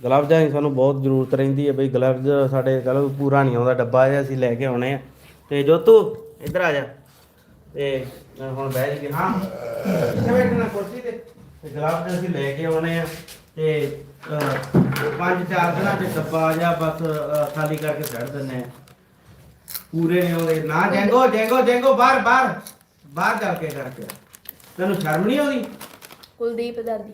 ਗਲਵਜ਼ਾਂ ਦੀ ਸਾਨੂੰ ਬਹੁਤ ਜ਼ਰੂਰਤ ਰਹਿੰਦੀ ਹੈ ਬਈ ਗਲਵਜ਼ ਸਾਡੇ ਚਲੋ ਪੂਰਾ ਨਹੀਂ ਆਉਂਦਾ ਡੱਬਾ ਜਿਹਾ ਅਸੀਂ ਲੈ ਕੇ ਆਉਣੇ ਆ। ਤੇ ਜੋਤੂ ਇੱਧਰ ਆ ਜਾ। ਤੇ ਹੁਣ ਬਹਿ ਜੀ ਹਾਂ। ਇੱਥੇ ਬੈਠਣਾ ਕੁਰਸੀ ਤੇ। ਤੇ ਗਲਵਜ਼ ਅਸੀਂ ਲੈ ਕੇ ਆਉਣੇ ਆ। ਤੇ ਪੰਜ ਚਾਰ ਦਿਨਾਂ ਚ ਡੱਬਾ ਜਾਂ ਬਸ ਅਹ, ਖਾਲੀ ਕਰਕੇ ਛੱਡ ਦਿੰਨੇ ਆ। ਪੂਰੇ ਨਹੀਂ ਆਉਂਦੇ ਨਾ ਜੈਂਗੋ ਜੈਂਗੋ ਜੈਂਗੋ ਬਾਹਰ ਬਾਹਰ। ਬਾਹਰ ਚੱਲ ਕੇ ਕਰਕੇ ਤੈਨੂੰ ਸ਼ਰਮ ਨਹੀਂ ਆਉਂਦੀ? ਕੁਲਦੀਪ ਦਾਦੀ।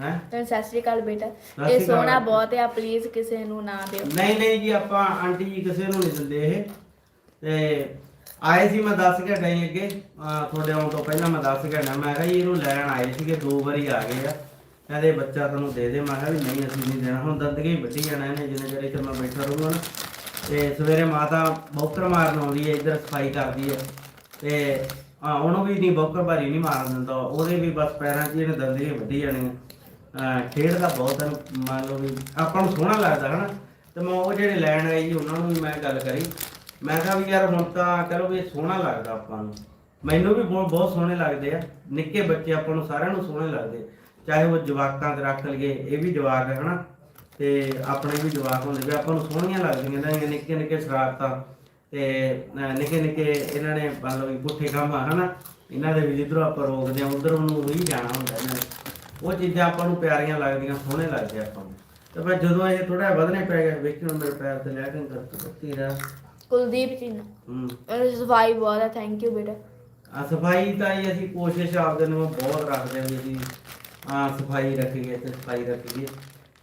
ਹੈ? ਤੇ ਸਤਿ ਸ੍ਰੀ ਅਕਾਲ ਬੇਟਾ। ਇਹ ਅਕਾਲ। ਸੋਹਣਾ ਬਹੁਤ ਆ ਪਲੀਜ਼ ਕਿਸੇ ਨੂੰ ਨਾ ਦਿਓ। ਨਹੀਂ ਨਹੀਂ ਜੀ ਆਪਾਂ ਆਂਟੀ ਜੀ ਕਿਸੇ ਨੂੰ ਨਹੀਂ ਦਿੰਦੇ ਇਹ। ਤੇ ਆਏ ਸੀ ਮੈਂ ਦੱਸ ਕੇ ਗਈ ਅੱਗੇ। ਅਹ ਤੁਹਾਡੇ ਆਉਣ ਤੋਂ ਪਹਿਲਾਂ ਮੈਂ ਦੱਸ ਕੇ ਨਾ ਮੈਂ ਕਿਹਾ ਜੀ ਇਹਨੂੰ ਲੈਣ ਆਏ ਸੀਗੇ ਦੋ ਵਾਰੀ ਆ ਗਏ ਆ। ਕਹਿੰਦੇ ਬੱਚਾ ਤੁਹਾਨੂੰ ਦੇ ਦੇ। ਮੈਂ ਕਿਹਾ ਵੀ ਨਹੀਂ ਅਸੀਂ ਨਹੀਂ ਦੇਣਾ। ਹੁਣ ਦੰਦਗੇ ਵੱਢੀ ਜਾਣਾ ਇਹਨੇ ਜਿੰਨੇ ਚਿਰ ਇੱਥੇ ਮੈਂ ਬੈਠਾ ਰਹੂੰਗਾ ਨਾ। ਤੇ ਸਵੇਰੇ ਮਾਤਾ ਬੌਕਰ ਮਾਰਨ ਆਉਂਦੀ ਹੈ, ਇੱਧਰ ਸਫ਼ਾਈ ਕਰਦੀ ਹੈ। ਤੇ ਹਾਂ, ਉਹਨੂੰ ਵੀ ਨਹੀਂ, ਬੌਕਰ ਭਾਰੀ ਨਹੀਂ ਮਾਰਨ ਦਿੰਦਾ। ਉਹਦੇ ਵੀ ਬਸ ਪੈਰਾਂ 'ਚ ਹੀ ਇਹਨੇ ਦੰਦਗੇ ਵੱਢੀ ਜਾਣੇ ਖੇਡ ਖੇਡਦਾ ਬਹੁਤ ਮੰਨ ਲਓ ਵੀ ਆਪਾਂ ਨੂੰ ਸੋਹਣਾ ਲੱਗਦਾ, ਹਨਾ? ਤੇ ਮੈਂ ਉਹ ਜਿਹੜੇ ਲੈਣ ਆਏ ਜੀ ਉਹਨਾਂ ਨੂੰ ਵੀ ਮੈਂ ਗੱਲ ਕਰੀ। ਮੈਂ ਕਿਹਾ ਵੀ ਯਾਰ ਹੁਣ ਤਾਂ ਕਰੋ ਵੀ ਸੋਹਣਾ ਲੱਗਦਾ ਆਪਾਂ ਨੂੰ। ਮੈਨੂੰ ਵੀ ਬਹੁਤ ਬਹੁਤ ਸੋਹਣੇ ਲੱਗਦੇ ਆ। ਨਿੱਕੇ ਬੱਚੇ ਆਪਾਂ ਨੂੰ ਸਾਰਿਆਂ ਨੂੰ ਸੋਹਣੇ ਲੱਗਦੇ। ਚਾਹੇ ਉਹ ਜਵਾਕਾਂ ਤੇ ਰੱਖ ਲਈਏ, ਇਹ ਵੀ ਜਵਾਕ ਹੈ ਹਨਾ? ਤੇ ਆਪਣੇ ਵੀ ਜਵਾਕ ਹੁੰਦੇ ਵੀ ਆਪਾਂ ਨੂੰ ਸੋਹਣੀਆਂ ਲੱਗਦੀਆਂ ਨੇ ਨਿੱਕੇ ਨਿੱਕੇ ਸ਼ਰਾਰਤਾਂ ਤੇ ਨਿੱਕੇ ਨਿੱਕੇ ਇਹਨਾਂ ਨੇ ਮੰਨ ਲਓ ਵੀ ਪੁੱਠੇ ਕੰਮ ਆ ਹਨਾ? ਇਹਨਾਂ ਦੇ ਵੀ ਜਿੱਧਰੋਂ ਆਪਾਂ ਰੋਕਦੇ ਆ ਉਧਰ ਉਹਨੂੰ ਹੀ ਜਾਣਾ ਹੁੰਦਾ ਇਹਨਾਂ ਨੇ ਉਹ ਚੀਜ਼ਾਂ ਆਪਾਂ ਨੂੰ ਪਿਆਰੀਆਂ ਲੱਗਦੀਆਂ ਸੋਹਣੇ ਲੱਗਦੇ ਆਪਾਂ ਨੂੰ। ਤੇ ਫਿਰ ਜਦੋਂ ਇਹ ਥੋੜਾ ਵਧਨੇ ਪੈ ਗਿਆ ਵੇਖੀ ਹੁਣ ਮੇਰੇ ਪੈਰ ਤੇ ਲੈਟਿੰਗ ਕਰ ਤੇਰਾ ਕੁਲਦੀਪ ਜੀ ਨੂੰ। ਹੂੰ। ਇਹ ਸਫ਼ਾਈ ਬਹੁਤ ਆ ਥੈਂਕ ਯੂ ਬੇਟਾ। ਆ ਸਫ਼ਾਈ ਤਾਂ ਜੀ ਅਸੀਂ ਕੋਸ਼ਿਸ਼ ਆਪਦੇ ਨੂੰ ਬਹੁਤ ਰੱਖਦੇ ਹਾਂ ਵੀ ਅਸੀਂ ਆ ਸਫ਼ਾਈ ਰੱਖੀਏ ਤੇ ਸਫ਼ਾਈ ਰੱਖੀਏ।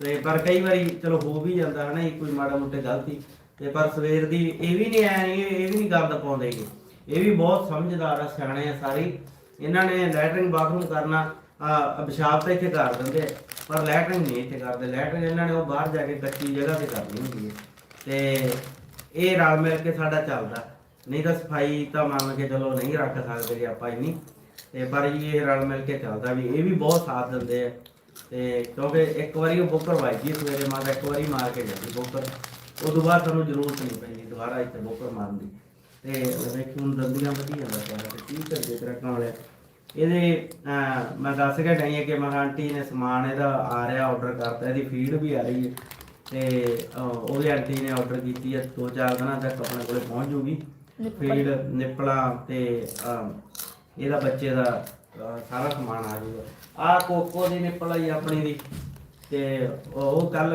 ਤੇ ਪਰ ਕਈ ਵਾਰੀ ਚਲੋ ਹੋ ਵੀ ਜਾਂਦਾ ਹੈ ਨਾ ਇਹ ਕੋਈ ਮਾੜਾ ਮੋਟੇ ਗਲਤੀ। ਤੇ ਪਰ ਸਵੇਰ ਦੀ ਇਹ ਵੀ ਨਹੀਂ ਐ ਇਹ ਇਹ ਵੀ ਨਹੀਂ ਗੰਦ ਪਾਉਂਦੇ ਗੇ ਇਹ ਵੀ ਬਹੁਤ ਸਮਝਦਾਰ ਆ ਸਿਆਣੇ ਆ ਸਾਰੇ। ਹੀ। ਇਹਨਾਂ ਨੇ ਲੈਟਰਿੰਗ ਬਾਥਰੂਮ ਕਰਨਾ ਆ ਅਭਿਸ਼ਾਪ ਤਾਂ ਇੱਥੇ ਕਰ ਦਿੰਦੇ ਆ, ਪਰ ਲੈਟਰਿੰਗ ਨਹੀਂ ਇੱਥੇ ਕਰਦੇ। ਲੈਟਰਿੰਗ ਇਹਨਾਂ ਨੇ ਉਹ ਬਾਹਰ ਜਾ ਕੇ ਕੱਚੀ ਜਗ੍ਹਾ ਤੇ ਕਰਨੀ ਹੁੰਦੀ ਹੈ। ਤੇ ਇਹ ਰਲ ਮਿਲ ਕੇ ਸਾਡਾ ਚੱਲਦਾ। ਨਹੀਂ ਤਾਂ ਸਫ਼ਾਈ ਤਾਂ ਮੰਨ ਕੇ ਚਲੋ ਨਹੀਂ ਰੱਖ ਸਕਦੇ ਜੀ ਆਪਾਂ ਇੰਨੀ। ਤੇ ਪਰ ਜੀ ਇਹ ਰਲ ਮਿਲ ਕੇ ਚੱਲਦਾ ਵੀ ਇਹ ਵੀ ਬਹੁਤ ਸਾਥ ਦਿੰਦੇ ਆ। ਤੇ ਕਿਉਂਕਿ ਇੱਕ ਵਾਰੀ ਉਹ ਬੁੱਕਰ ਵਾਜੀ ਸਵੇਰੇ ਮਾਤਾ ਇੱਕ ਵਾਰੀ ਮਾਰ ਕੇ ਜਾਂਦੀ ਬੁੱਕਰ। ਉਸ ਤੋਂ ਬਾਅਦ ਤੁਹਾਨੂੰ ਜ਼ਰੂਰਤ ਨਹੀਂ ਪੈਂਦੀ ਦੁਬਾਰਾ ਇੱਥੇ ਬੁੱਕਰ ਮਾਰਨ ਦੀ। ਤੇ ਵੇਖੀ ਹੁਣ ਦੰਦੀਆਂ ਵਧੀ ਜਾਂਦਾ ਸਾਰਾ ਤੇ ਕੀ ਕਰਦੇ ਤੇਰਾ ਕੰਮ ਵਾਲਿਆ ਇਹਦੇ ਮੈਂ ਦੱਸ ਕੇ ਹੈ ਕਿ ਮੈਂ ਆਂਟੀ ਨੇ ਸਮਾਨ ਇਹਦਾ ਆ ਰਿਹਾ ਆਰਡਰ ਕਰਤਾ ਇਹਦੀ ਫੀਡ ਵੀ ਆ ਰਹੀ ਹੈ। ਤੇ ਉਹ ਵੀ ਆਂਟੀ ਨੇ ਆਰਡਰ ਕੀਤੀ ਹੈ ਦੋ ਚਾਰ ਦਿਨਾਂ ਤੱਕ ਆਪਣੇ ਕੋਲੇ ਪਹੁੰਚ ਜੂਗੀ। ਫੀਡ ਨਿਪਲਾਂ ਤੇ ਇਹਦਾ ਬੱਚੇ ਦਾ ਸਾਰਾ ਸਮਾਨ ਆ ਜਾਊਗਾ ਆ ਕੋਕੋ ਦੀ ਨਿਪਲ ਆਈ ਆਪਣੀ ਦੀ ਤੇ ਉਹ ਕੱਲ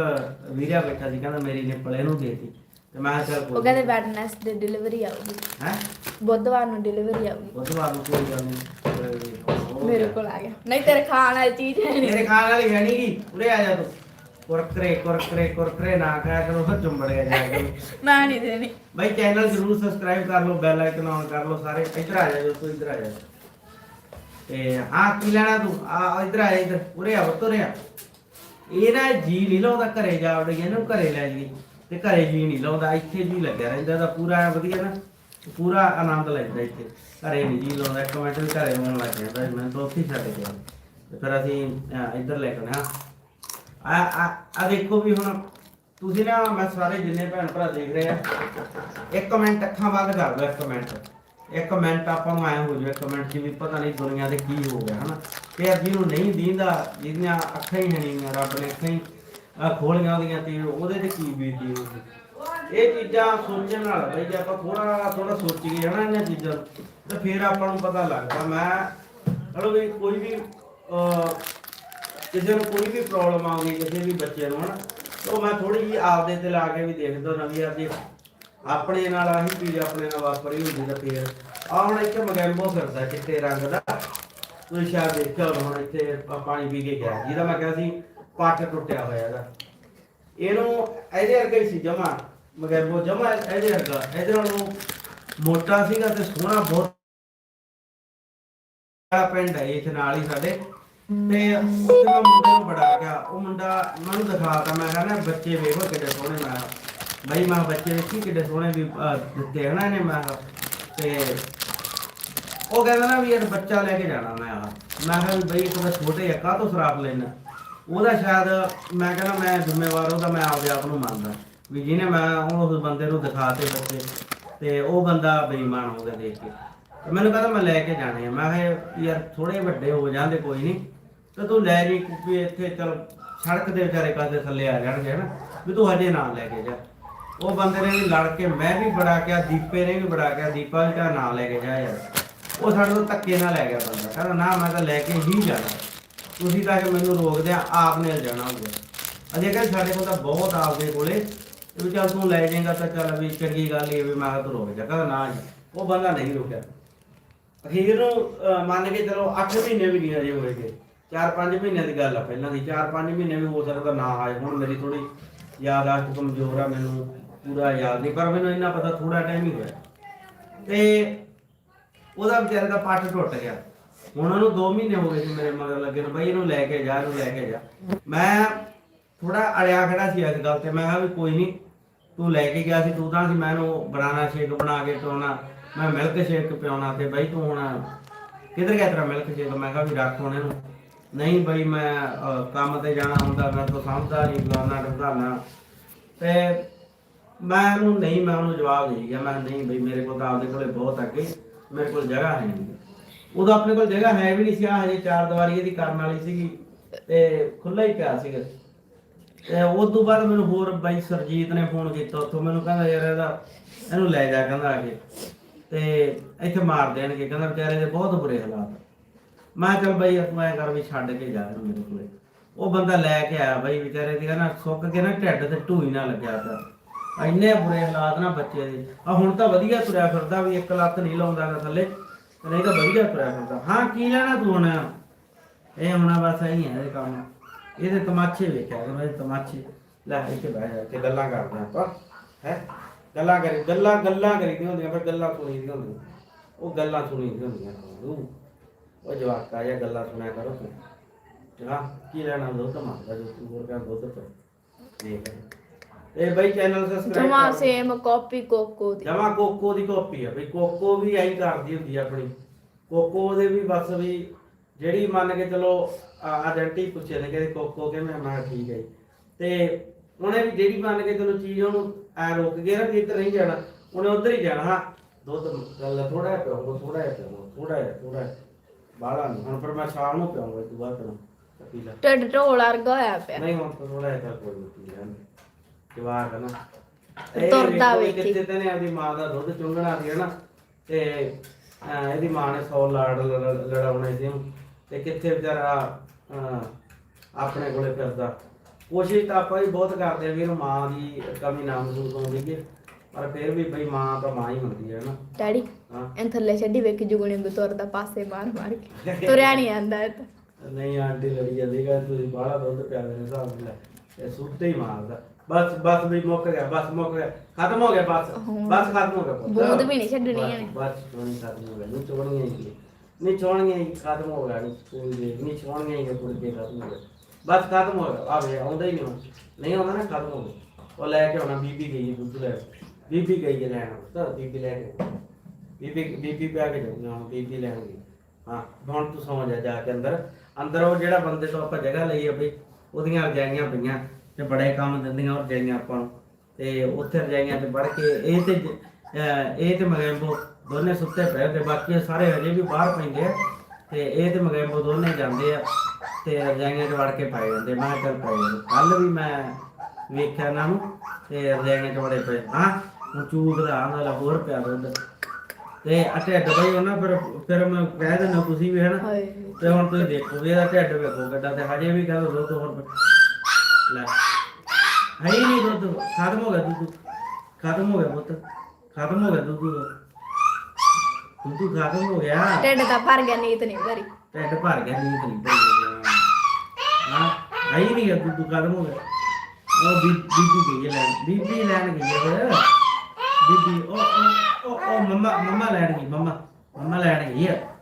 ਵੀਰਿਆ ਬੈਠਾ ਸੀ ਕਹਿੰਦਾ ਮੇਰੀ ਨਿਪਲ ਇਹਨੂੰ ਦੇਤੀ ਤੇ ਮੈਂ ਕਿਹਾ ਚੱਲ ਉਹ ਕਹਿੰਦੇ ਵੈਡਨੈਸ ਦੇ ਡਿਲੀਵਰੀ ਆਊਗੀ। ਹੈ? ਬੁੱਧਵਾਰ ਨੂੰ ਡਿਲੀਵਰੀ ਆਊਗੀ। ਬੁੱਧਵਾਰ ਨੂੰ ਕੋਈ ਗੱਲ ਨਹੀਂ। ਮੇਰੇ। ਕੋਲ ਆ ਗਿਆ। ਨਹੀਂ ਤੇਰੇ ਖਾਣ ਵਾਲੀ ਚੀਜ਼ ਹੈ ਨਹੀਂ। ਮੇਰੇ ਖਾਣ ਵਾਲੀ ਹੈ ਨੀ ਗੀ। ਉਰੇ ਆ ਜਾ ਤੂੰ। ਕੁਰਕਰੇ ਕੁਰਕਰੇ ਕੁਰਕਰੇ ਨਾ ਖਾਇਆ ਕਰੋ ਫਿਰ ਚੁੰਬੜ ਗਿਆ ਜਾ ਕੇ। ਮੈਂ ਨਹੀਂ ਦੇਣੀ। ਬਾਈ ਚੈਨਲ ਜ਼ਰੂਰ ਸਬਸਕ੍ਰਾਈਬ ਕਰ ਲਓ ਬੈਲ ਆਈਕਨ ਆਨ ਕਰ ਲਓ ਸਾਰੇ। ਇੱਧਰ ਆ ਜਾ ਤੂੰ ਇੱਧਰ ਆ ਜਾ। ਤੇ ਆ ਕੀ ਲੈਣਾ ਤੂੰ ਆ ਇੱਧਰ ਆ ਜਾ ਉਰੇ ਆ ਉਰੇ ਆ ਇਹ ਨਾ ਜੀ ਨਹੀਂ ਲਾਉਂਦਾ ਘਰੇ ਜਾ ਵੜ ਗਿਆ ਇਹਨੂੰ ਘਰੇ ਲੈ ਜੀ ਤੇ ਘਰੇ ਜੀ ਨਹੀਂ ਲਾਉਂਦਾ ਇੱਥੇ ਜੀ ਲੱਗਿਆ ਰਹਿੰਦਾ ਇਹਦਾ ਪੂਰਾ ਵਧੀਆ ਨਾ ਪੂਰਾ ਆਨੰਦ ਲੈਂਦਾ ਇੱਥੇ ਘਰੇ ਨਹੀਂ ਜੀ ਲਾਉਂਦਾ ਇੱਕ ਮਿੰਟ ਵੀ ਘਰੇ ਹੋਣ ਲੱਗ ਜਾਂਦਾ ਮੈਂ ਤਾਂ ਉੱਥੇ ਛੱਡ ਗਿਆ ਤੇ ਫਿਰ ਅਸੀਂ ਇੱਧਰ ਲੈ ਕੇ ਆਉਣਾ ਆ ਆ ਆ ਦੇਖੋ ਵੀ ਹੁਣ ਤੁਸੀਂ ਨਾ ਮੈਂ ਸਾਰੇ ਜਿੰਨੇ ਭੈਣ ਭਰਾ ਦੇਖ ਰਹੇ ਆ ਇੱਕ ਮਿੰਟ ਅੱਖਾਂ ਬੰਦ ਕਰ ਲਓ ਇੱਕ ਮਿੰਟ ਇੱਕ ਕਮੈਂਟ ਆਪਾਂ ਨੂੰ ਆਇਆ ਹੋ ਜਾਵੇ ਕਮੈਂਟ 'ਚ ਵੀ ਪਤਾ ਨਹੀਂ ਦੁਨੀਆ ਦੇ ਕੀ ਹੋ ਗਿਆ ਹਨਾ? ਤੇ ਜਿਹਨੂੰ ਨਹੀਂ ਦੀਂਦਾ ਜਿਹਦੀਆਂ ਅੱਖਾਂ ਹੀ ਨਹੀਂ ਰੱਬ ਨੇ ਅੱਖਾਂ ਹੀ ਖੋਲੀਆਂ ਉਹਦੀਆਂ ਤੇ ਉਹਦੇ ਤੇ ਕੀ ਬੀਤੀ ਹੋਊਗੀ? ਇਹ ਚੀਜ਼ਾਂ ਸੋਚਣ ਨਾਲ ਬਈ ਜੇ ਆਪਾਂ ਥੋੜਾ ਥੋੜਾ ਸੋਚੀਏ ਹਨਾ ਇਹਨਾਂ ਚੀਜ਼ਾਂ ਨੂੰ, ਤੇ ਫਿਰ ਆਪਾਂ ਨੂੰ ਪਤਾ ਲੱਗਦਾ। ਮੈਂ ਚਲੋ ਵੀ ਕੋਈ ਵੀ ਕਿਸੇ ਨੂੰ ਕੋਈ ਵੀ ਪ੍ਰੋਬਲਮ ਆਉਂਦੀ ਕਿਸੇ ਵੀ ਬੱਚੇ ਨੂੰ ਹਨਾ ਉਹ ਮੈਂ ਥੋੜੀ ਜਿਹੀ ਆਪਦੇ ਤੇ ਲਾ ਕੇ ਵੀ ਦੇਖਦਾ ਨਵੀਂ ਆਪਦੀ ਆਪਣੇ ਨਾਲ ਆਹੀ ਚੀਜ਼ ਆਪਣੇ ਨਾਲ ਵਾਪਰੀ ਹੁੰਦੀ ਤਾਂ ਫਿਰ। ਆ ਹੁਣ ਇੱਥੇ ਮਗੈਂਬੋ ਫਿਰਦਾ ਚਿੱਟੇ ਰੰਗ ਦਾ। ਤੁਸੀਂ ਸ਼ਾਇਦ ਦੇਖਿਆ ਹੋਣਾ, ਹੁਣ ਇੱਥੇ ਪਾਣੀ ਪੀ ਕੇ ਗਿਆ। ਜਿਹਦਾ ਮੈਂ ਕਿਹਾ ਸੀ, ਪੱਟ ਟੁੱਟਿਆ ਹੋਇਆ ਇਹਦਾ। ਇਹਨੂੰ ਇਹਦੇ ਵਰਗਾ ਹੀ ਸੀ ਜਮਾ। ਮਗੈਂਬੋ ਜਮਾ ਇਹਦੇ ਵਰਗਾ। ਇਹਦੇ ਨਾਲੋਂ ਮੋਟਾ ਸੀਗਾ ਤੇ ਸੋਹਣਾ ਬਹੁਤ ਆ ਪਿੰਡ ਹੈ ਇੱਥੇ ਨਾਲ ਹੀ ਸਾਡੇ। ਤੇ ਉੱਥੇ ਮੈਂ ਮੁੰਡੇ ਨੂੰ ਬੜਾ ਗਿਆ ਉਹ ਮੁੰਡਾ ਮੈਨੂੰ ਦਿਖਾਤਾ। ਮੈਂ ਕਹਿੰਦਾ ਬੱਚੇ ਵੇਖੋ ਕਿੱਡੇ ਸੋਹਣੇ ਮੈਂ। ਬਈ ਮੈਂ ਕਿਹਾ ਬੱਚੇ ਵੇਖੀ ਕਿੱਡੇ ਸੋਹਣੇ ਵੀ ਅਹ, ਦਿੱਤੇ ਹਨਾ ਇਹਨੇ ਮੈਂ ਕਿਹਾ। ਤੇ ਉਹ ਕਹਿੰਦਾ ਨਾ ਵੀ ਇਹ ਬੱਚਾ ਲੈ ਕੇ ਜਾਣਾ ਮੈਂ ਆ ਮੈਂ ਕਿਹਾ ਵੀ ਬਈ ਇੱਕ ਤਾਂ ਛੋਟੇ ਆ ਕਾਹ ਤੋਂ ਸਰਾਪ ਲੈਣਾ ਉਹਦਾ ਸ਼ਾਇਦ ਮੈਂ ਕਹਿੰਦਾ ਮੈਂ ਜ਼ਿੰਮੇਵਾਰ ਉਹਦਾ ਮੈਂ ਆਪਦੇ ਆਪ ਨੂੰ ਮੰਨਦਾ। ਵੀ ਜਿਹਨੇ ਮੈਂ ਉਹ ਉਸ ਬੰਦੇ ਨੂੰ ਦਿਖਾਤੇ ਬੱਚੇ ਤੇ ਉਹ ਬੰਦਾ ਬੇਈਮਾਨ ਹੋ ਗਿਆ ਦੇਖ ਕੇ। ਤੇ ਮੈਨੂੰ ਕਹਿੰਦਾ ਮੈਂ ਲੈ ਕੇ ਜਾਣੇ ਆ। ਮੈਂ ਕਿਹਾ ਯਾਰ ਥੋੜੇ ਵੱਡੇ ਹੋ ਜਾਂਦੇ ਕੋਈ ਨਹੀਂ। ਤੇ ਤੂੰ ਲੈ ਜੀ ਵੀ ਇੱਥੇ ਚਲ ਸੜਕ ਦੇ ਵਿਚਾਰੇ ਕਾਦੇ ਥੱਲੇ ਆ ਜਾਣਗੇ ਹਨਾ? ਵੀ ਤੂੰ ਹਜੇ ਨਾ ਲੈ ਕੇ ਜਾ। ਉਹ ਬੰਦੇ ਨੇ ਵੀ ਲੜ ਕੇ ਮੈਂ ਵੀ ਬੜਾ ਕਿਹਾ, ਦੀਪੇ ਨੇ ਵੀ ਬੜਾ ਕਿਹਾ, ਦੀਪਾ ਵੀ ਕਹਾ ਨਾ ਲੈ ਕੇ ਜਾ ਯਾਰ। ਉਹ ਸਾਡੇ ਤੋਂ ਧੱਕੇ ਨਾਲ ਲੈ ਗਿਆ ਬੰਦਾ, ਕਹਿੰਦਾ ਨਾ ਮੈਂ ਤਾਂ ਲੈ ਕੇ ਹੀ ਜਾਣਾ। ਤੁਸੀਂ ਤਾਂ ਕਿ ਮੈਨੂੰ ਰੋਕਦੇ ਆ, ਆਪ ਨੇ ਜਾਣਾ ਹੋਊਗਾ। ਅਜੇ ਕਹਿੰਦੇ ਸਾਡੇ ਕੋਲ ਤਾਂ ਬਹੁਤ ਆਪਦੇ ਕੋਲੇ। ਵੀ ਚੱਲ ਤੂੰ ਲੈ ਜਾਏਗਾ ਤਾਂ ਚੱਲ ਵੀ ਚੰਗੀ ਗੱਲ ਹੀ ਵੀ ਮੈਂ ਕਿਹਾ ਤੂੰ ਰੋਕ ਜਾ, ਕਹਿੰਦਾ ਨਾ ਜੀ। ਉਹ ਬੰਦਾ ਨਹੀਂ ਰੁਕਿਆ। ਅਖੀਰ ਨੂੰ ਮੰਨ ਕੇ ਚਲੋ 8 ਮਹੀਨੇ ਵੀ ਨਹੀਂ ਹਜੇ ਹੋਏਗੇ 4-5 ਮਹੀਨਿਆਂ ਦੀ ਗੱਲ ਆ ਪਹਿਲਾਂ ਦੀ 4-5 ਮਹੀਨੇ ਵੀ ਹੋ ਸਕਦਾ ਨਾ ਆਏ। ਹੁਣ ਮੇਰੀ ਥੋੜੀ ਯਾਦਾਸ਼ਤ ਕਮਜ਼ੋਰ ਆ ਮੈਨੂੰ। ਪੂਰਾ ਯਾਦ ਨਹੀਂ, ਪਰ ਮੈਨੂੰ ਇੰਨਾ ਪਤਾ ਥੋੜਾ ਟਾਈਮ ਹੀ ਹੋਇਆ। ਤੇ ਉਹਦਾ ਵਿਚਾਰੇ ਦਾ ਪੱਟ ਟੁੱਟ ਗਿਆ। ਹੁਣ ਉਹਨੂੰ 2 ਮਹੀਨੇ ਹੋ ਗਏ ਸੀ ਮੇਰੇ ਮਗਰ ਲੱਗੇ ਨੂੰ, ਬਈ ਇਹਨੂੰ ਲੈ ਕੇ ਜਾ, ਇਹਨੂੰ ਲੈ ਕੇ ਜਾ। ਮੈਂ ਥੋੜਾ ਅੜਿਆ ਖੜਾ ਸੀ ਇਸ ਗੱਲ ਤੇ, ਮੈਂ ਕਿਹਾ ਵੀ ਕੋਈ ਨਹੀਂ, ਤੂੰ ਲੈ ਕੇ ਗਿਆ ਸੀ, ਤੂੰ ਤਾਂ ਸੀ, ਮੈਂ ਇਹਨੂੰ ਬਨਾਨਾ ਸ਼ੇਕ ਬਣਾ ਕੇ ਪਿਉਣਾ ਮੈਂ ਮਿਲਕ ਸ਼ੇਕ ਪਿਉਣਾ ਤੇ ਬਈ ਤੂੰ ਹੁਣ ਕਿੱਧਰ ਗਿਆ ਤੇਰਾ ਮਿਲਕ ਸ਼ੇਕ ਮੈਂ ਕਿਹਾ ਵੀ ਰੱਖ ਹੁਣ ਇਹਨੂੰ। ਨਹੀਂ ਬਈ ਮੈਂ ਕੰਮ ਤੇ ਜਾਣਾ ਹੁੰਦਾ, ਮੈਂ ਤਾਂ ਸਮਝਦਾ ਨਹੀਂ ਫਲਾਣਾ ਢੰਗਾਨਾ। ਤੇ ਮੈਂ ਉਹਨੂੰ ਨਹੀਂ, ਮੈਂ ਉਹਨੂੰ ਜਵਾਬ ਦੇ ਗਿਆ। ਮੈਂ ਨਹੀਂ ਬਈ, ਮੇਰੇ ਕੋਲ ਤਾਂ ਆਪਦੇ ਕੋਲੇ ਬਹੁਤ ਅੱਗੇ, ਮੇਰੇ ਕੋਲ ਜਗ੍ਹਾ ਹੈ ਨਹੀਂ। ਉਦੋਂ ਆਪਣੇ ਕੋਲ ਜਗ੍ਹਾ ਹੈ ਵੀ ਨਹੀਂ ਸੀ। ਆ ਹਜੇ ਚਾਰ ਦੀਵਾਰੀ ਇਹਦੀ ਕਰਨ ਵਾਲੀ ਸੀਗੀ ਤੇ ਖੁੱਲਾ ਹੀ ਪਿਆ ਸੀਗਾ। ਤੇ ਉਸ ਤੋਂ ਬਾਅਦ ਮੈਨੂੰ ਹੋਰ ਬਾਈ ਸਰਜੀਤ ਨੇ ਫੋਨ ਕੀਤਾ ਉੱਥੋਂ। ਮੈਨੂੰ ਕਹਿੰਦਾ, ਯਾਰ ਇਹਦਾ, ਇਹਨੂੰ ਲੈ ਜਾ, ਕਹਿੰਦਾ ਆ ਕੇ। ਤੇ ਇੱਥੇ ਮਾਰ ਦੇਣਗੇ। ਕਹਿੰਦਾ ਵਿਚਾਰੇ ਦੇ ਬਹੁਤ ਬੁਰੇ ਹਾਲਾਤ ਮੈਂ ਕਿਹਾ, ਚੱਲ ਬਾਈ, ਤੂੰ ਐ ਕਰ ਵੀ ਛੱਡ ਕੇ ਜਾ ਮੇਰੇ ਕੋਲੇ। ਉਹ ਬੰਦਾ ਲੈ ਕੇ ਆਇਆ ਬਾਈ ਵਿਚਾਰੇ ਦੀ। ਨਾ ਸੁੱਕ ਕੇ ਨਾ ਢਿੱਡ ਤੇ ਢੂਈ ਨਾ ਲੱਗਿਆ ਤਾਂ। ਇੰਨੇ ਬੁਰੇ ਹਾਲਾਤ ਨਾ ਬੱਚੇ ਦੇ। ਆ ਹੁਣ ਤਾਂ ਵਧੀਆ ਤੁਰਿਆ ਫਿਰਦਾ ਵੀ ਇੱਕ ਲੱਤ ਨਹੀਂ ਲਾਉਂਦਾ ਗਾ ਥੱਲੇ, ਤੇ ਨਹੀਂ ਤਾਂ ਵਧੀਆ ਤੁਰਿਆ ਫਿਰਦਾ। ਹਾਂ, ਕੀ ਲੈਣਾ ਤੂੰ ਹੁਣ? ਇਹ ਹੁਣ ਬਸ ਐਂ ਹੈ ਇਹ ਕੰਮ। ਇਹਦੇ ਤਮਾਚੇ ਵੇਖਿਆ ਕਰੋ ਇਹ ਲੈ, ਇੱਥੇ ਬਹਿ ਜਾ ਕੇ ਗੱਲਾਂ ਕਰਦੇ ਆਪਾਂ, ਹੈ? ਗੱਲਾਂ ਕਰੀ, ਗੱਲਾਂ ਗੱਲਾਂ ਕਰੀ ਦੀਆਂ ਹੁੰਦੀਆਂ ਫਿਰ ਗੱਲਾਂ ਸੁਣੀ ਦੀਆਂ ਹੁੰਦੀਆਂ। ਉਹ ਗੱਲਾਂ ਸੁਣੀ ਦੀਆਂ ਹੁੰਦੀਆਂ ਉਹ ਉਹ ਜਵਾਕਾ ਜਾਂ ਗੱਲਾਂ ਸੁਣਿਆ ਕਰੋ। ਤੂੰ ਹਾਂ, ਕੀ ਲੈਣਾ ਦੁੱਧ ਮੰਗਦਾ ਜੋ ਤੂੰ ਹੋਰ ਕਾ ਦੁੱਧ ਪੈ ਦੇਖ। ਇਹ ਬਈ ਚੈਨਲ ਸਬਸਕ੍ਰਾਈਬ ਜਮਾ ਸੇਮ ਕਾਪੀ ਕੋਕੋ ਦੀ। ਜਮਾ ਕੋਕੋ ਦੀ ਕਾਪੀ ਆ ਬਈ। ਕੋਕੋ ਵੀ ਐਂ ਕਰਦੀ ਹੁੰਦੀ ਆ ਆਪਣੀ। ਕੋਕੋ ਦੇ ਵੀ ਬਸ ਵੀ ਜਿਹੜੀ ਮੰਨ ਕੇ ਚਲੋ ਆਇਡੈਂਟੀ ਪੁੱਛੇ ਨੇ ਕਿ ਕੋਕੋ ਕਿਵੇਂ? ਮੈਂ ਠੀਕ ਹੈ ਤੇ ਉਹਨੇ ਵੀ ਜਿਹੜੀ ਮੰਨ ਕੇ ਚਲੋ ਚੀਜ਼ ਉਹਨੂੰ ਐ ਰੁਕ ਗਿਆ ਨਾ ਕਿ ਇੱਧਰ ਨਹੀਂ ਜਾਣਾ ਉਹਨੇ ਉਧਰ ਹੀ ਜਾਣਾ। ਹਾਂ ਦੁੱਧ ਗੱਲ ਥੋੜਾ ਜਿਹਾ ਪਿਆਉਂਗਾ ਥੋੜਾ ਜਿਹਾ ਪਿਆਉਂਗਾ ਥੋੜਾ ਜਿਹਾ ਥੋੜਾ ਜਿਹਾ। ਬਾਹਲਾ ਨਹੀਂ ਹੁਣ ਪਰ ਮੈਂ ਸ਼ਾਮ ਨੂੰ ਪਿਆਉਂਗਾ ਤੂੰ ਬਾਅਦ ਪੀਣਾ ਪੀ ਲੈ ਢਿੱਡ ਢੋਲ ਵਰਗਾ ਹੋਇਆ ਪਿਆ। ਨਹੀਂ ਹੁਣ ਥੋੜਾ ਜਿਹਾ ਕੋਈ ਨਹੀਂ। ਪੀ ਜਵਾਕ ਹੈ ਨਾ। ਇਹ ਤੁਰਦਾ ਵੇਖੋ ਵੇਖੀ। ਕਿਤੇ ਤੇ ਨੇ ਆਪਦੀ ਮਾਂ ਦਾ ਦੁੱਧ ਚੁੰਗਣਾ ਸੀ ਨਾ ਤੇ ਅਹ, ਇਹਦੀ ਮਾਂ ਨੇ 100 ਲਾੜ ਲ- ਲ- ਲੜਾਉਣੇ ਸੀ ਉਹਨੂੰ। ਤੇ ਕਿੱਥੇ ਵਿਚਾਰਾ ਅਹ, ਆਪਣੇ ਕੋਲੇ ਫਿਰਦਾ। ਕੋਸ਼ਿਸ਼ ਤਾਂ ਆਪਾਂ ਵੀ ਬਹੁਤ ਕਰਦੇ ਆ ਵੀ ਇਹਨੂੰ ਮਾਂ ਦੀ ਕਮੀ ਨਾ ਮਹਿਸੂਸ ਹੋਣ ਦੇਈਏ ਪਰ ਫਿਰ ਵੀ ਬਈ ਮਾਂ ਤਾਂ ਮਾਂ ਹੀ ਹੁੰਦੀ ਹੈ ਨਾ ਡੈਡੀ ਹਾਂ। ਇਹ ਥੱਲੇ ਛੱਡੀ ਵੇਖੀ ਜੁਗਣੀ ਨੂੰ ਤੁਰਦਾ ਪਾਸੇ ਮਾਰ ਮਾਰ ਕੇ। ਤੁਰਿਆ ਨਹੀਂ ਆਂਦਾ ਇਹ ਤਾਂ। ਨਹੀਂ ਆਂਟੀ ਲੜੀ ਜਾਂਦੀ ਕਿ ਤੁਸੀਂ ਬਾਹਲਾ ਦੁੱਧ ਪਿਆ ਦੇ ਹਿਸਾਬ ਨਾਲ। ਇਹ ਸੁੱਤੇ ਹੀ ਮਾਰਦਾ। ਬਸ ਬਸ ਵੀ ਮੁੱਕ ਗਿਆ ਬਸ ਮੁੱਕ ਗਿਆ। ਖਤਮ ਹੋ ਗਿਆ ਬਸ? ਬਸ ਖਤਮ ਹੋ ਗਿਆ ਪੁੱਤ। ਬੂੰਦ ਵੀ ਨਹੀਂ ਛੱਡਣੀ ਬਸ- ਇਹਨੇ। ਬਸ ਚੋਣੀ ਖਤਮ ਹੋ ਗਿਆ। ਨਹੀਂ ਚੋਣੀਆਂ ਹੀ ਨਹੀਂ ਚੋਣੀਆਂ ਹੀ ਖਤਮ ਹੋ ਗਿਆ। ਨਹੀਂ ਦੇ ਨਹੀਂ ਚੋਣੀਆਂ ਹੀ ਕੁੜ ਕੇ ਖਤਮ ਹੋ ਗਿਆ ਬਸ ਖਤਮ ਹੋ ਗਿਆ। ਆ ਵੇ ਆਉਂਦਾ ਹੀ ਨਹੀਂ ਹੁਣ। ਨਹੀਂ ਆਉਂਦਾ ਨਾ ਖਤਮ ਹੋ ਗਿਆ। ਉਹ ਲੈ ਕੇ ਆਉਣਾ ਬੀਬੀ ਗਈ ਹੈ ਦੁੱਧ ਲੈ ਬੀਬੀ ਗਈ ਹੈ ਲੈਣ। ਤਾਂ ਬੀਬੀ ਲੈ ਕੇ ਬੀਬੀ ਬੀਬੀ ਪਿਆ ਕੇ ਜਾਊਗੀ ਹੁਣ ਬੀਬੀ ਲੈਣ ਗਈ। ਹਾਂ ਹੁਣ ਤੂੰ ਸੌਂ ਜਾ ਜਾ ਕੇ ਅੰਦਰ। ਅੰਦਰ ਉਹ ਜਿਹੜਾ ਬੰਦੇ ਤੋਂ ਆਪਾਂ ਜਗ੍ਹਾ ਲਈ ਆ ਬਈ ਉਹਦੀਆਂ ਰਜਾਈਆਂ ਪਈਆਂ। ਤੇ ਬੜੇ ਕੰਮ ਦਿੰਦੀਆਂ ਉਹ ਰਜਾਈਆਂ ਆਪਾਂ ਨੂੰ। ਤੇ ਉੱਥੇ ਰਜਾਈਆਂ ਤੇ ਵੜ ਕੇ ਇਹ ਤੇ ਇਹ ਤੇ ਮਗੈਂਬੋ ਦੋਨੇ ਸੁੱਤੇ ਪਏ ਤੇ ਬਾਕੀ ਸਾਰੇ ਹਜੇ ਵੀ ਬਾਹਰ ਪੈਂਦੇ ਆ। ਤੇ ਇਹ ਤੇ ਮਗੈਂਬੋ ਦੋਨੇ ਜਾਂਦੇ ਆ ਤੇ ਰਜਾਈਆਂ 'ਚ ਵੜ ਕੇ ਪਾਏ ਜਾਂਦੇ ਮੈਂ ਚੱਲ ਪਾਏ ਕੱਲ ਵੀ ਮੈਂ ਵੇਖਿਆ ਇਹਨਾਂ ਨੂੰ ਤੇ ਰਜਾਈਆਂ 'ਚ ਵੜੇ ਪਏ। ਹਾਂ ਹੁਣ ਚੂਕ ਦਾ ਆਂਦਾ ਹੋਰ ਪਿਆ ਦੁੱਧ। ਤੇ ਆ ਢਿੱਡ ਬਈ ਉਹਨਾਂ ਫਿਰ ਫਿਰ ਮੈਂ ਕਹਿ ਦਿੰਦਾ ਤੁਸੀਂ ਵੀ ਹਨਾ। ਤੇ ਹੁਣ ਤੁਸੀਂ ਦੇਖੋ ਵੀ ਇਹਦਾ ਢਿੱਡ ਵੇਖੋ ਕਿੱਡਾ ਤੇ ਹਜੇ ਵੀ ਕਹਿੰਦਾ ਦੁੱਧ ਹੋਰ ਲੈ। ਹੈ ਹੀ ਨਹੀਂ ਦੁੱਧ। ਖਤਮ ਹੋ ਗਿਆ ਦੁੱਧ। ਖਤਮ ਹੋ ਗਿਆ ਪੁੱਤ। ਖਤਮ ਹੋ ਗਿਆ ਦੁੱਧ। ਦੁੱਧ ਖਤਮ ਹੋ ਗਿਆ। ਢਿੱਡ ਤਾਂ ਭਰ ਗਿਆ ਨੀਤ ਨਹੀਂ ਭਰੀ। ਢਿੱਡ ਭਰ ਗਿਆ ਨੀਂਦ ਨਹੀਂ ਪਈ ਹਾਂ ਹੈ ਹੀ ਨਹੀਂ ਦੁੱਧ ਖਤਮ ਹੋ ਗਿਆ। ਉਹ ਬੀਬੀ ਗਈ ਲੈਣ। ਬੀਬੀ ਲੈਣ ਗਈ ਹੈ ਬੀਬੀ ਉਹ ਉਹ ਉਹ ਮੰਮਾ ਮੰਮਾ ਲੈਣ ਗਈ ਮੰਮਾ। ਮੰਮਾ ਲੈਣ ਗਈ ਹੈ।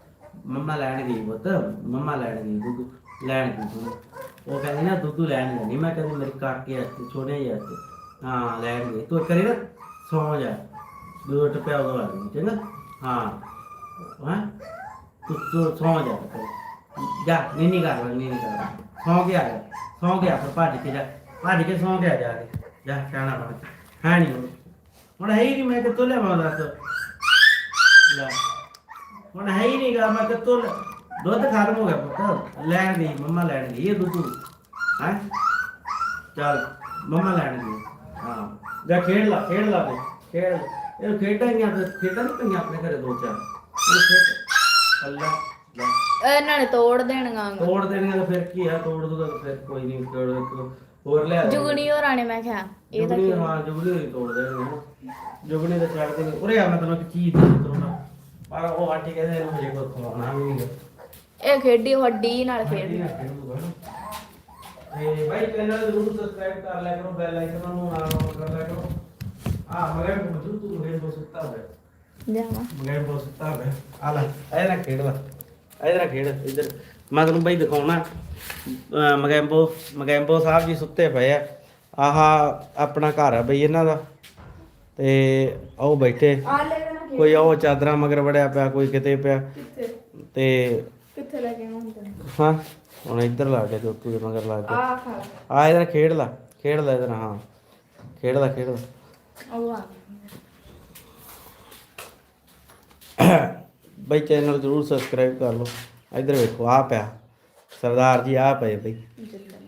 ਮੰਮਾ ਲੈਣ ਗਈ ਪੁੱਤ। ਮੰਮਾ ਲੈਣ ਗਈ ਦੁੱਧ। ਲੈਣ ਗਈ ਦੁੱਧ। ਉਹ ਕਹਿੰਦੀ ਨਾ ਦੁੱਧ ਲੈਣ ਜਾਣੀ ਮੈਂ ਕਹਿੰਦੀ ਮੇਰੇ ਕਾਕੇ ਆ ਛੋਟੇ ਜਿਹੇ ਆ ਹਾਂ, ਲੈਣ ਗਈ। ਤੂੰ ਕਰੀ ਨਾ ਸੌ ਜਾ। ਦੋ ਟਪਿਆ ਉਹ ਆ ਗਈ ਚੰਗਾ? ਹਾਂ। ਹਾਂ? ਤੂੰ ਤੂੰ ਸੌ ਜਾ ਪੁੱਤ। ਜਾ ਨਹੀਂ ਨਹੀਂ ਕਰ ਨਹੀਂ ਨਹੀਂ ਕਰ ਸੌ ਗਿਆ ਸੌ ਗਿਆ ਫਿਰ ਭੱਜ ਕੇ ਜਾ। ਭੱਜ ਕੇ ਸੌ ਗਿਆ ਜਾ ਕੇ। ਜਾ ਸਿਆਣਾ ਬਣ ਹੈ ਨਹੀਂ ਹੁਣ। ਹੈ ਹੀ ਨਹੀਂ ਮੈਂ ਕਿੱਥੋਂ ਲਿਆਵਾਂ ਦੱਸ? ਲੈ। ਹੁਣ ਹੈ ਹੀ ਨਹੀਂ ਮੈਂ ਕਿੱਥੋਂ ਦੁੱਧ ਖਤਮ ਹੋ ਗਿਆ ਪੁੱਤ। ਲੈਣ ਗਈ ਮੰਮਾ ਲੈਣ ਗਈ ਇਹ ਦੁੱਧ। ਹੈ? ਚੱਲ ਮੰਮਾ ਲੈਣ ਗਈ। ਹਾਂ। ਜਾ ਖੇਡ ਲਾ ਖੇਡ ਲਾ ਤੇ ਖੇਡ। ਲਾ। ਇਹ ਖੇਡਾਂ ਹੀ ਆ ਤੇ ਖੇਡਾਂ ਨਹੀਂ ਪਈਆਂ ਆਪਣੇ ਘਰੇ ਦੋ ਚਾਰ। ਅੱਲਾ ਲੈ। ਇਹਨਾਂ ਨੇ ਤੋੜ ਦੇਣਗਾ ਤੋੜ ਦੇਣੀਆਂ ਤਾਂ ਫਿਰ ਕੀ ਆ ਤੋੜ ਦੂਗਾ ਤਾਂ ਫਿਰ ਕੋਈ ਨਹੀਂ ਤੋੜ ਹੋਰ ਲਿਆ ਦੇ। ਜੁਗਣੀ ਹੋਰਾਂ ਨੇ ਮੈਂ ਕਿਹਾ ਇਹ ਤਾਂ ਹਾਂ ਜੁਗਨੀ ਹੀ ਤੋੜ ਦੇਣਗੇ ਜੁਗਨੀ ਤਾਂ ਛੱਡ ਦੇਣਗੇ ਉਰੇ ਆ ਮੈਂ ਤੈਨੂੰ ਇੱਕ ਚੀਜ਼ ਦੇ ਦੂੰਗਾ ਪਰ ਉਹ ਆਂਟੀ ਕਹਿੰਦੇ ਇਹਨੂੰ ਹਜੇ ਕੋਈ ਖਵਾਉਣਾ ਵੀ ਨਹੀਂ। ਇਹ ਖੇਡੀ ਹੱਡੀ ਨਾਲ ਖੇਡ। ਤੇ ਭਾਈ ਚੈਨਲ ਜ਼ਰੂਰ ਸਬਸਕ੍ਰਾਈਬ ਕਰ ਲਿਆ ਕਰੋ ਬੈਲ ਆਈਕਨ ਨੂੰ ਨਾਲ ਔਨ ਕਰ ਲਿਆ ਕਰੋ। ਆ ਮਗਰ ਮਜੂ ਤੂੰ ਮਗਰ ਬੋ ਸੁੱਤਾ ਹੋਇਆ। ਜਾਵਾ ਮਗਰ ਬੋ ਸੁੱਤਾ ਹੋਇਆ। ਆ ਲੈ ਇਹ ਨਾ ਖੇਡ ਲੈ। ਇਹ ਨਾ ਖੇਡ ਇੱਧਰ। ਮੈਂ ਤੁਹਾਨੂੰ ਬਾਈ ਦਿਖਾਉਣਾ। ਮਗੈਂਬੋ ਮਗੈਂਬੋ ਸਾਹਿਬ ਜੀ ਸੁੱਤੇ ਪਏ ਆ। ਆਹ ਆਪਣਾ ਘਰ ਆ ਬਈ ਇਹਨਾਂ ਦਾ। ਤੇ ਉਹ ਬੈਠੇ। ਕੋਈ ਉਹ ਚਾਦਰਾਂ ਮਗਰ ਵੜਿਆ ਪਿਆ ਕੋਈ ਕਿਤੇ ਪਿਆ। ਤੇ ਕਿੱਥੇ ਲੈ ਕੇ ਆਉਂਦੇ ਹਾਂ ਹੁਣ ਇੱਧਰ ਲਾ ਕੇ ਦੋਤੂ ਦੇ ਮਗਰ ਲਾ ਕੇ। ਆ ਖਾ ਆ ਇਹਦਾ ਖੇਡ ਲਾ ਖੇਡ ਲੈ ਇਹਦਾ ਹਾਂ। ਖੇਡ ਲਾ ਖੇਡ ਲਾ। ਉਹ ਆ ਬਈ ਚੈਨਲ ਜ਼ਰੂਰ ਸਬਸਕ੍ਰਾਈਬ ਕਰ ਲਓ। ਇੱਧਰ ਵੇਖੋ ਆ ਪਿਆ। ਸਰਦਾਰ ਜੀ ਆ ਪਏ ਬਈ।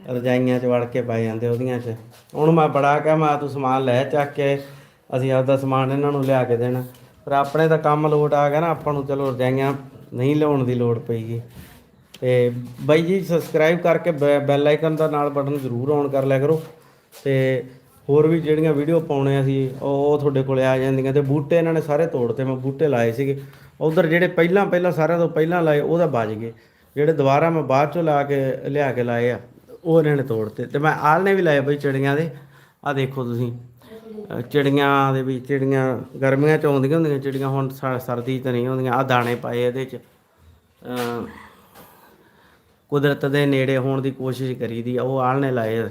ਰਜਾਈਆਂ 'ਚ ਵੜ ਕੇ ਪੈ ਜਾਂਦੇ ਉਹਦੀਆਂ 'ਚ। ਹੁਣ ਮੈਂ ਬੜਾ ਕਿਹਾ ਮੈਂ ਤੂੰ ਸਮਾਨ ਲੈ ਚੱਕ ਕੇ ਅਸੀਂ ਆਪਦਾ ਸਮਾਨ ਇਹਨਾਂ ਨੂੰ ਲਿਆ ਕੇ ਦੇਣਾ। ਪਰ ਆਪਣੇ ਤਾਂ ਕੰਮ ਲੋਟ ਆ ਗਿਆ ਨਾ ਆਪਾਂ ਨੂੰ ਚਲੋ ਰਜਾਈਆਂ ਨਹੀਂ ਲਿਆਉਣ ਦੀ ਲੋੜ ਪਈਗੀ। ਤੇ ਬਾਈ ਜੀ ਸਬਸਕ੍ਰਾਈਬ ਕਰਕੇ ਬੈਲ ਆਈਕਨ ਦਾ ਨਾਲ ਬਟਨ ਜ਼ਰੂਰ ਔਨ ਕਰ ਲਿਆ ਕਰੋ। ਤੇ ਹੋਰ ਵੀ ਜਿਹੜੀਆਂ ਵੀਡੀਓ ਪਾਉਣੇ ਅਸੀਂ, ਉਹ ਉਹ ਤੁਹਾਡੇ ਕੋਲੇ ਆ ਜਾਂਦੀਆਂ ਤੇ ਬੂਟੇ ਇਹਨਾਂ ਨੇ ਸਾਰੇ ਤੋੜਤੇ ਮੈਂ ਬੂਟੇ ਲਾਏ ਸੀਗੇ। ਉਧਰ ਜਿਹੜੇ ਪਹਿਲਾਂ ਪਹਿਲਾਂ, ਸਾਰਿਆਂ ਤੋਂ ਪਹਿਲਾਂ ਲਾਏ, ਉਹਦਾ ਬਚ ਗਏ। ਜਿਹੜੇ ਦੁਬਾਰਾ ਮੈਂ ਬਾਅਦ ਚੋਂ ਲਾ ਕੇ, ਲਿਆ ਕੇ ਲਾਏ ਆ, ਉਹ ਇਹਨਾਂ ਨੇ ਤੋੜਤੇ। ਤੇ ਮੈਂ ਆਲਣੇ ਵੀ ਲਾਏ ਬਈ ਚਿੜੀਆਂ ਦੇ। ਆ ਦੇਖੋ ਤੁਸੀਂ। ਚਿੜੀਆਂ ਦੇ ਵੀ, ਚਿੜੀਆਂ ਗਰਮੀਆਂ ਚ ਆਉਂਦੀਆਂ ਹੁੰਦੀਆਂ, ਚਿੜੀਆਂ ਹੁਣ ਸ, ਸਰਦੀ ਚ ਨਹੀਂ ਹੁੰਦੀਆਂ ਆ ਦਾਣੇ ਪਾਏ ਇਹਦੇ ਚ। ਅਹ ਕੁਦਰਤ ਦੇ ਨੇੜੇ ਹੋਣ ਦੀ ਕੋਸ਼ਿਸ਼ ਕਰੀਦੀ ਆ, ਉਹ ਆਲਣੇ ਲਾਏ ਆ।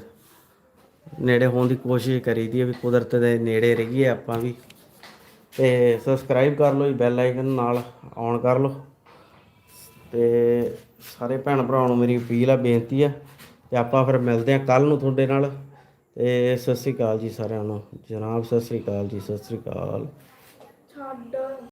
ਨੇੜੇ ਹੋਣ ਦੀ ਕੋਸ਼ਿਸ਼ ਕਰੀਦੀ ਹੈ ਵੀ ਕੁਦਰਤ ਦੇ ਨੇੜੇ ਰਹੀਏ ਆਪਾਂ ਵੀ। ਤੇ ਸਬਸਕ੍ਰਾਈਬ ਕਰ ਲਓ ਜੀ ਬੈਲ ਆਈਕਨ ਨਾਲ ਔਨ ਕਰ ਲਓ। ਤੇ ਸਾਰੇ ਭੈਣ ਭਰਾਵਾਂ ਨੂੰ ਮੇਰੀ ਅਪੀਲ ਆ, ਬੇਨਤੀ ਆ, ਤੇ ਆਪਾਂ ਫਿਰ ਮਿਲਦੇ ਆ ਕੱਲ ਨੂੰ ਤੁਹਾਡੇ ਨਾਲ। ਤੇ ਸਤਿ ਸ੍ਰੀ ਅਕਾਲ ਜੀ ਸਾਰਿਆਂ ਨੂੰ। ਜਨਾਬ, ਸਤਿ ਸ੍ਰੀ ਅਕਾਲ ਜੀ, ਸਤਿ ਸ੍ਰੀ ਅਕਾਲ।